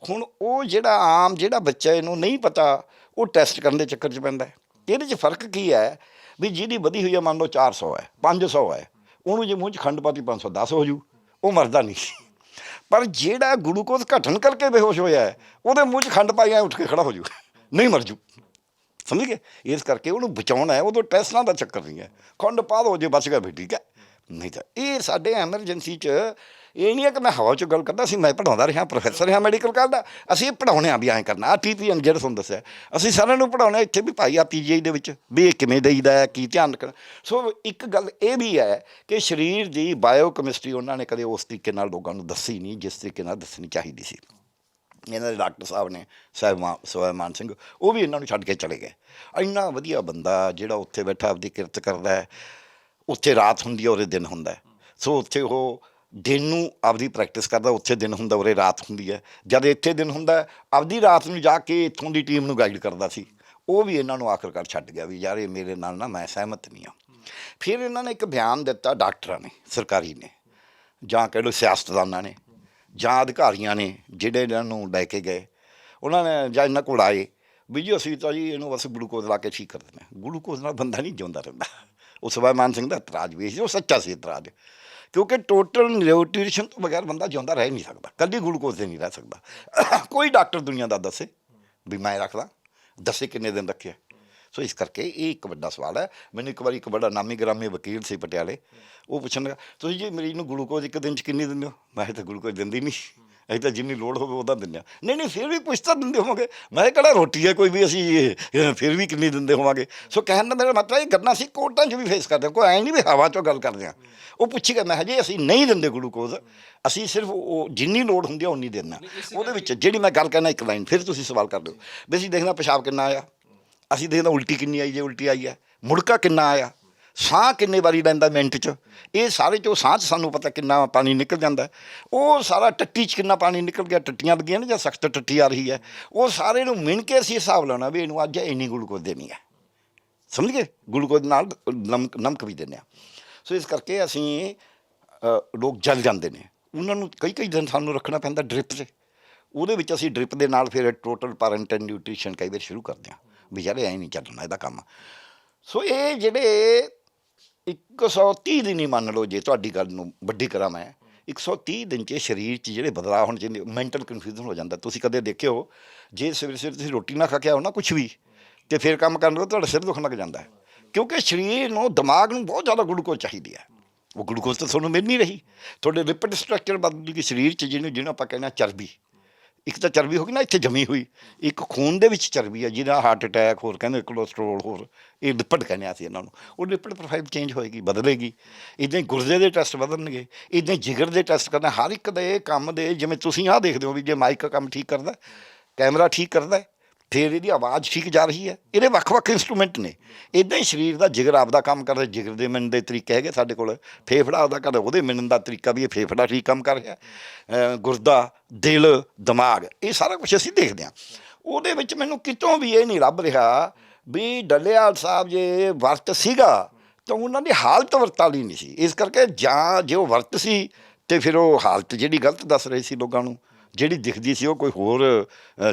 ਹੁਣ ਉਹ ਜਿਹੜਾ ਆਮ ਜਿਹੜਾ ਬੱਚਾ ਇਹਨੂੰ ਨਹੀਂ ਪਤਾ, ਉਹ ਟੈਸਟ ਕਰਨ ਦੇ ਚੱਕਰ 'ਚ ਪੈਂਦਾ ਹੈ। ਇਹਦੇ 'ਚ ਫ਼ਰਕ ਕੀ ਹੈ ਵੀ ਜਿਹਦੀ ਵਧੀ ਹੋਈ ਹੈ ਮੰਨ ਲਓ 400 ਹੈ 500 ਹੈ, ਉਹਨੂੰ ਜੇ ਮੂੰਹ 'ਚ ਖੰਡ ਪਾਤੀ 510 ਹੋ ਜੂ, ਉਹ ਮਰਦਾ ਨਹੀਂ। ਪਰ ਜਿਹੜਾ ਗਲੂਕੋਜ਼ ਘਟਣ ਕਰਕੇ ਬੇਹੋਸ਼ ਹੋਇਆ ਹੈ, ਉਹਦੇ ਮੂੰਹ 'ਚ ਖੰਡ ਪਾਈ ਐ ਉੱਠ ਕੇ ਖੜਾ ਹੋ ਜੂ, ਨਹੀਂ ਮਰ ਜੂ। ਸਮਝ ਗਏ? ਇਸ ਕਰਕੇ ਉਹਨੂੰ ਬਚਾਉਣਾ ਹੈ, ਉਦੋਂ ਟੈਸਟਾਂ ਦਾ ਚੱਕਰ ਨਹੀਂ ਹੈ। ਖੰਡ ਪਾ ਦੋ, ਜੇ ਬਚ ਗਿਆ ਵੀ ਠੀਕ ਹੈ। ਨਹੀਂ ਤਾਂ ਇਹ ਸਾਡੇ ਐਮਰਜੈਂਸੀ 'ਚ ਇਹ ਨਹੀਂ ਹੈ ਕਿ ਮੈਂ ਹਵਾ 'ਚ ਗੱਲ ਕਰਦਾ ਸੀ ਮੈਂ ਪੜਾਉਂਦਾ ਰਿਹਾ ਪ੍ਰੋਫੈਸਰ ਹਾਂ ਮੈਡੀਕਲ ਕਾਲਜ ਦਾ। ਅਸੀਂ ਪੜਾਉਣੇ ਆ ਵੀ ਐਂ ਕਰਨਾ। ਆ ਪੀਪੀਐਨ ਜਿਹੜਾ ਤੁਹਾਨੂੰ ਦੱਸਿਆ, ਅਸੀਂ ਸਾਰਿਆਂ ਨੂੰ ਪੜਾਉਣੇ ਇੱਥੇ ਵੀ ਭਾਈ ਆ ਪੀਜੀਆਈ ਦੇ ਵਿੱਚ, ਵੀ ਇਹ ਕਿਵੇਂ ਦੇਈਦਾ ਹੈ, ਕੀ ਧਿਆਨ ਰੱਖਣਾ। ਸੋ ਇੱਕ ਗੱਲ ਇਹ ਵੀ ਹੈ ਕਿ ਸਰੀਰ ਦੀ ਬਾਇਓ ਕੈਮਿਸਟਰੀ ਉਹਨਾਂ ਨੇ ਕਦੇ ਉਸ ਤਰੀਕੇ ਨਾਲ ਲੋਕਾਂ ਨੂੰ ਦੱਸੀ ਨਹੀਂ, ਜਿਸ ਤਰੀਕੇ ਨਾਲ ਦੱਸਣੀ ਚਾਹੀਦੀ ਸੀ। ਇਹਨਾਂ ਦੇ ਡਾਕਟਰ ਸਾਹਿਬ ਨੇ ਸਾਹਿਬਾਨ ਸਵੈਮਾਨ ਸਿੰਘ, ਉਹ ਵੀ ਇਹਨਾਂ ਨੂੰ ਛੱਡ ਕੇ ਚਲੇ ਗਏ। ਇੰਨਾ ਵਧੀਆ ਬੰਦਾ ਜਿਹੜਾ ਉੱਥੇ ਬੈਠਾ, ਆਪਦੀ ਕਿਰਤ ਕਰਦਾ ਹੈ, ਉੱਥੇ ਰਾਤ ਹੁੰਦੀ ਹੈ, ਉਹਦੇ ਦਿਨ ਹੁੰਦਾ ਸੋ ਉੱਥੇ ਉਹ ਦਿਨ ਨੂੰ ਆਪਦੀ ਪ੍ਰੈਕਟਿਸ ਕਰਦਾ, ਉੱਥੇ ਦਿਨ ਹੁੰਦਾ, ਉਰੇ ਰਾਤ ਹੁੰਦੀ ਹੈ। ਜਦ ਇੱਥੇ ਦਿਨ ਹੁੰਦਾ, ਆਪਦੀ ਰਾਤ ਨੂੰ ਜਾ ਕੇ ਇੱਥੋਂ ਦੀ ਟੀਮ ਨੂੰ ਗਾਈਡ ਕਰਦਾ ਸੀ। ਉਹ ਵੀ ਇਹਨਾਂ ਨੂੰ ਆਖਰਕਾਰ ਛੱਡ ਗਿਆ ਵੀ ਯਾਰ ਇਹ ਮੇਰੇ ਨਾਲ ਨਾ ਮੈਂ ਸਹਿਮਤ ਨਹੀਂ ਹਾਂ। ਫਿਰ ਇਹਨਾਂ ਨੇ ਇੱਕ ਬਿਆਨ ਦਿੱਤਾ ਡਾਕਟਰਾਂ ਨੇ, ਸਰਕਾਰੀ ਨੇ, ਜਾਂ ਕਹਿ ਲਓ ਸਿਆਸਤਦਾਨਾਂ ਨੇ, ਜਾਂ ਅਧਿਕਾਰੀਆਂ ਨੇ, ਜਿਹੜੇ ਇਹਨਾਂ ਨੂੰ ਲੈ ਕੇ ਗਏ। ਉਹਨਾਂ ਨੇ ਜਾਂ ਇਹਨਾਂ ਕੋਲ ਆਏ ਵੀ ਜੀ ਅਸੀਂ ਤਾਂ ਜੀ ਇਹਨੂੰ ਬਸ ਗਲੂਕੋਜ਼ ਲਾ ਕੇ ਠੀਕ ਕਰ ਦਿੰਦੇ ਹਾਂ। ਗਲੂਕੋਜ਼ ਨਾਲ ਬੰਦਾ ਨਹੀਂ ਜਿਉਂਦਾ ਰਹਿੰਦਾ। ਉਸ ਉਹ ਮਾਨ ਸਿੰਘ ਦਾ ਇਤਰਾਜ਼ ਵੀ ਸੀ, ਉਹ ਸੱਚਾ ਸੀ ਇਤਰਾਜ਼। ਕਿਉਂਕਿ ਟੋਟਲ ਨਿਊਟ੍ਰੀਸ਼ਨ ਤੋਂ ਬਗੈਰ ਬੰਦਾ ਜਿਉਂਦਾ ਰਹਿ ਨਹੀਂ ਸਕਦਾ, ਕੱਲੀ ਗਲੂਕੋਜ਼ ਤੇ ਨਹੀਂ ਰਹਿ ਸਕਦਾ। ਕੋਈ ਡਾਕਟਰ ਦੁਨੀਆ ਦਾ ਦੱਸੇ ਵੀ ਮੈਂ ਰੱਖਦਾ, ਦੱਸੇ ਕਿੰਨੇ ਦਿਨ ਰੱਖਿਆ। ਸੋ ਇਸ ਕਰਕੇ ਇਹ ਇੱਕ ਵੱਡਾ ਸਵਾਲ ਹੈ। ਮੈਨੂੰ ਇੱਕ ਵਾਰੀ ਇੱਕ ਬੜਾ ਨਾਮੀ ਗ੍ਰਾਮੀ ਵਕੀਲ ਸੀ ਪਟਿਆਲੇ, ਉਹ ਪੁੱਛਣ ਲੱਗਾ, ਤੁਸੀਂ ਜੀ ਮਰੀਜ਼ ਨੂੰ ਗਲੂਕੋਜ਼ ਇੱਕ ਦਿਨ ਚ ਕਿੰਨੀ ਦਿੰਦੇ ਹੋ? ਮੈਂ ਕਿਹਾ, ਤਾਂ ਗਲੂਕੋਜ਼ ਦਿੰਦੀ ਨਹੀਂ ਅਸੀਂ ਤਾਂ ਜਿੰਨੀ ਲੋੜ ਹੋਵੇ ਉਹਦਾ ਦਿੰਦੇ ਹਾਂ। ਨਹੀਂ ਨਹੀਂ ਫਿਰ ਵੀ ਕੁਛ ਤਾਂ ਦਿੰਦੇ ਹੋਵਾਂਗੇ। ਮੈਂ ਕਿਹੜਾ ਰੋਟੀ ਹੈ ਕੋਈ ਵੀ ਅਸੀਂ ਇਹ, ਫਿਰ ਵੀ ਕਿੰਨੀ ਦਿੰਦੇ ਹੋਵਾਂਗੇ। ਸੋ ਕਹਿਣ ਦਾ ਮੇਰਾ ਮਤਲਬ ਇਹ ਗੱਲਾਂ ਸੀ ਕੋਰਟਾਂ 'ਚ ਵੀ ਫੇਸ ਕਰਦੇ ਹਾਂ। ਕੋਈ ਐਂ ਨਹੀਂ ਵੀ ਹਵਾ 'ਚੋਂ ਗੱਲ ਕਰਦੇ ਹਾਂ। ਉਹ ਪੁੱਛੀਗਾ ਮੈਂ ਹਜੇ ਅਸੀਂ ਨਹੀਂ ਦਿੰਦੇ ਗਲੂਕੋਜ਼। ਅਸੀਂ ਸਿਰਫ ਉਹ ਜਿੰਨੀ ਲੋੜ ਹੁੰਦੀ ਆ ਉਨੀ ਦਿੰਦੇ ਉਹਦੇ ਵਿੱਚ ਜਿਹੜੀ ਮੈਂ ਗੱਲ ਕਰਨਾ ਇੱਕ ਲਾਈਨ ਫਿਰ ਤੁਸੀਂ ਸਵਾਲ ਕਰ ਦਿਓ ਵੀ ਅਸੀਂ ਦੇਖਣਾ ਪਿਸ਼ਾਬ ਕਿੰਨਾ ਆਇਆ। ਅਸੀਂ ਦੇਖਦਾ ਉਲਟੀ ਕਿੰਨੀ ਆਈ ਜੇ ਉਲਟੀ ਆਈ ਹੈ। ਮੁੜਕਾ ਕਿੰਨਾ ਆਇਆ। ਸਾਹ ਕਿੰਨੇ ਵਾਰੀ ਲੈਂਦਾ ਮਿੰਟ 'ਚ? ਇਹ ਸਾਰੇ ਚੋਂ ਸਾਹ 'ਚ ਸਾਨੂੰ ਪਤਾ ਕਿੰਨਾ ਪਾਣੀ ਨਿਕਲ ਜਾਂਦਾ। ਉਹ ਸਾਰਾ ਟੱਟੀ 'ਚ ਕਿੰਨਾ ਪਾਣੀ ਨਿਕਲ ਗਿਆ? ਟੱਟੀਆਂ ਲੱਗੀਆਂ ਨੇ ਜਾਂ ਸਖਤ ਟੱਟੀ ਆ ਰਹੀ ਹੈ? ਉਹ ਸਾਰੇ ਨੂੰ ਮਿਣ ਕੇ ਅਸੀਂ ਹਿਸਾਬ ਲਾਉਣਾ ਵੀ ਇਹਨੂੰ ਅੱਜ ਇੰਨੀ ਗਲੂਕੋਜ਼ ਦੇਣੀ ਹੈ। ਸਮਝ ਗਏ ਗਲੂਕੋਜ਼ ਨਾਲ ਨਮਕ ਨਮਕ ਵੀ ਦਿੰਦੇ ਆ ਸੋ ਇਸ ਕਰਕੇ ਅਸੀਂ ਲੋਕ ਜਲ ਜਾਂਦੇ ਨੇ। ਉਹਨਾਂ ਨੂੰ ਕਈ ਕਈ ਦਿਨ ਸਾਨੂੰ ਰੱਖਣਾ ਪੈਂਦਾ ਡ੍ਰਿਪ 'ਤੇ। ਉਹਦੇ ਵਿੱਚ ਅਸੀਂ ਡ੍ਰਿਪ ਦੇ ਨਾਲ ਫਿਰ ਟੋਟਲ ਪੈਰੈਂਟ ਐਂਡ ਨਿਊਟ੍ਰੀਸ਼ਨ ਕਈ ਵਾਰ ਸ਼ੁਰੂ ਕਰਦੇ ਹਾਂ। ਵੀ ਯਾਰ ਐਂ ਨਹੀਂ ਚੱਲਣਾ, ਇਹਦਾ ਕੰਮ ਸੋ ਇਹ ਜਿਹੜੇ 130 ਦਿਨ ਹੀ ਮੰਨ ਲਓ ਜੇ ਤੁਹਾਡੀ ਗੱਲ ਨੂੰ ਵੱਡੀ ਕਰਾਂ ਮੈਂ 130 ਦਿਨ ਚ ਸਰੀਰ 'ਚ ਜਿਹੜੇ ਬਦਲਾਅ ਹੋਣ ਚਾਹੀਦੇ ਮੈਂਟਲ ਕਨਫਿਊਜ਼ਨ ਹੋ ਜਾਂਦਾ। ਤੁਸੀਂ ਕਦੇ ਦੇਖਿਓ, ਜੇ ਸਵੇਰੇ ਸਵੇਰੇ ਤੁਸੀਂ ਰੋਟੀ ਨਾ ਖਾ ਕੇ ਆਓ ਨਾ ਕੁਝ ਵੀ, ਤੇ ਫਿਰ ਕੰਮ ਕਰਨ ਲੱਗੇ ਤੁਹਾਡਾ ਸਿਰ ਦੁਖਣ ਲੱਗ ਜਾਂਦਾ ਹੈ। ਕਿਉਂਕਿ ਸਰੀਰ ਨੂੰ, ਦਿਮਾਗ ਨੂੰ ਬਹੁਤ ਜ਼ਿਆਦਾ ਗਲੂਕੋਜ਼ ਚਾਹੀਦੀ ਹੈ। ਉਹ ਗਲੂਕੋਜ਼ ਤਾਂ ਤੁਹਾਨੂੰ ਮਿਲ ਨਹੀਂ ਰਹੀ। ਤੁਹਾਡੇ ਲਿਪਿਡ ਸਟਰਕਚਰ ਬਦਲ ਗਈ, ਸਰੀਰ 'ਚ ਜਿਹਨੂੰ ਜਿਹਨੂੰ ਆਪਾਂ ਕਹਿੰਦੇ ਹਾਂ ਚਰਬੀ। ਇੱਕ ਤਾਂ ਚਰਬੀ ਹੋ ਗਈ ਨਾ, ਇੱਥੇ ਜਮੀ ਹੋਈ। ਇੱਕ ਖੂਨ ਦੇ ਵਿੱਚ ਚਰਬੀ ਹੈ ਜਿਹਦਾ ਹਾਰਟ ਅਟੈਕ ਹੋਰ ਕਹਿੰਦੇ ਕੋਲੇਸਟ੍ਰੋਲ ਹੋਰ, ਇਹ ਲਿਪਿਡ ਕਹਿੰਦੇ ਆ ਅਸੀਂ ਇਹਨਾਂ ਨੂੰ। ਉਹ ਲਿਪਿਡ ਪ੍ਰੋਫਾਈਲ ਚੇਂਜ ਹੋਏਗੀ, ਬਦਲੇਗੀ। ਇਦਾਂ ਹੀ ਗੁਰਦੇ ਦੇ ਟੈਸਟ ਬਦਲਣਗੇ ਇਦਾਂ ਜਿਗਰ ਦੇ ਟੈਸਟ ਕਰਨਾ, ਹਰ ਇੱਕ ਦੇ ਕੰਮ ਦੇ, ਜਿਵੇਂ ਤੁਸੀਂ ਆਹ ਦੇਖਦੇ ਹੋ ਵੀ ਜੇ ਮਾਈਕ ਕੰਮ ਠੀਕ ਕਰਦਾ ਕੈਮਰਾ ਠੀਕ ਕਰਦਾ ਫਿਰ ਇਹਦੀ ਆਵਾਜ਼ ਠੀਕ ਜਾ ਰਹੀ ਹੈ। ਇਹਦੇ ਵੱਖ-ਵੱਖ ਇਨਸਟਰੂਮੈਂਟ ਨੇ। ਇਦਾਂ ਹੀ ਸਰੀਰ ਦਾ ਜਿਗਰ ਆਪਦਾ ਕੰਮ ਕਰਦਾ ਜਿਗਰ ਦੇ ਮਿਲਣ ਦੇ ਤਰੀਕੇ ਹੈਗੇ ਸਾਡੇ ਕੋਲ। ਫੇਫੜਾ ਆਪਦਾ ਕਰਦਾ ਉਹਦੇ ਮਿਲਣ ਦਾ ਤਰੀਕਾ ਵੀ ਇਹ ਫੇਫੜਾ ਠੀਕ ਕੰਮ ਕਰ ਰਿਹਾ। ਗੁਰਦਾ, ਦਿਲ, ਦਿਮਾਗ, ਇਹ ਸਾਰਾ ਕੁਝ ਅਸੀਂ ਦੇਖਦੇ ਹਾਂ। ਉਹਦੇ ਵਿੱਚ ਮੈਨੂੰ ਕਿਤੋਂ ਵੀ ਇਹ ਨਹੀਂ ਲੱਭ ਰਿਹਾ ਵੀ ਡੱਲੇਵਾਲ ਸਾਹਿਬ ਜੇ ਵਰਤ ਸੀਗਾ ਤਾਂ ਉਹਨਾਂ ਦੀ ਹਾਲਤ ਵਰਤਾਲੀ ਨਹੀਂ ਸੀ। ਇਸ ਕਰਕੇ ਜਾਂ ਜੇ ਉਹ ਵਰਤ ਸੀ ਤੇ ਫਿਰ ਉਹ ਹਾਲਤ ਜਿਹੜੀ ਗਲਤ ਦੱਸ ਰਹੇ ਸੀ ਲੋਕਾਂ ਨੂੰ ਜਿਹੜੀ ਦਿਖਦੀ ਸੀ ਉਹ ਕੋਈ ਹੋਰ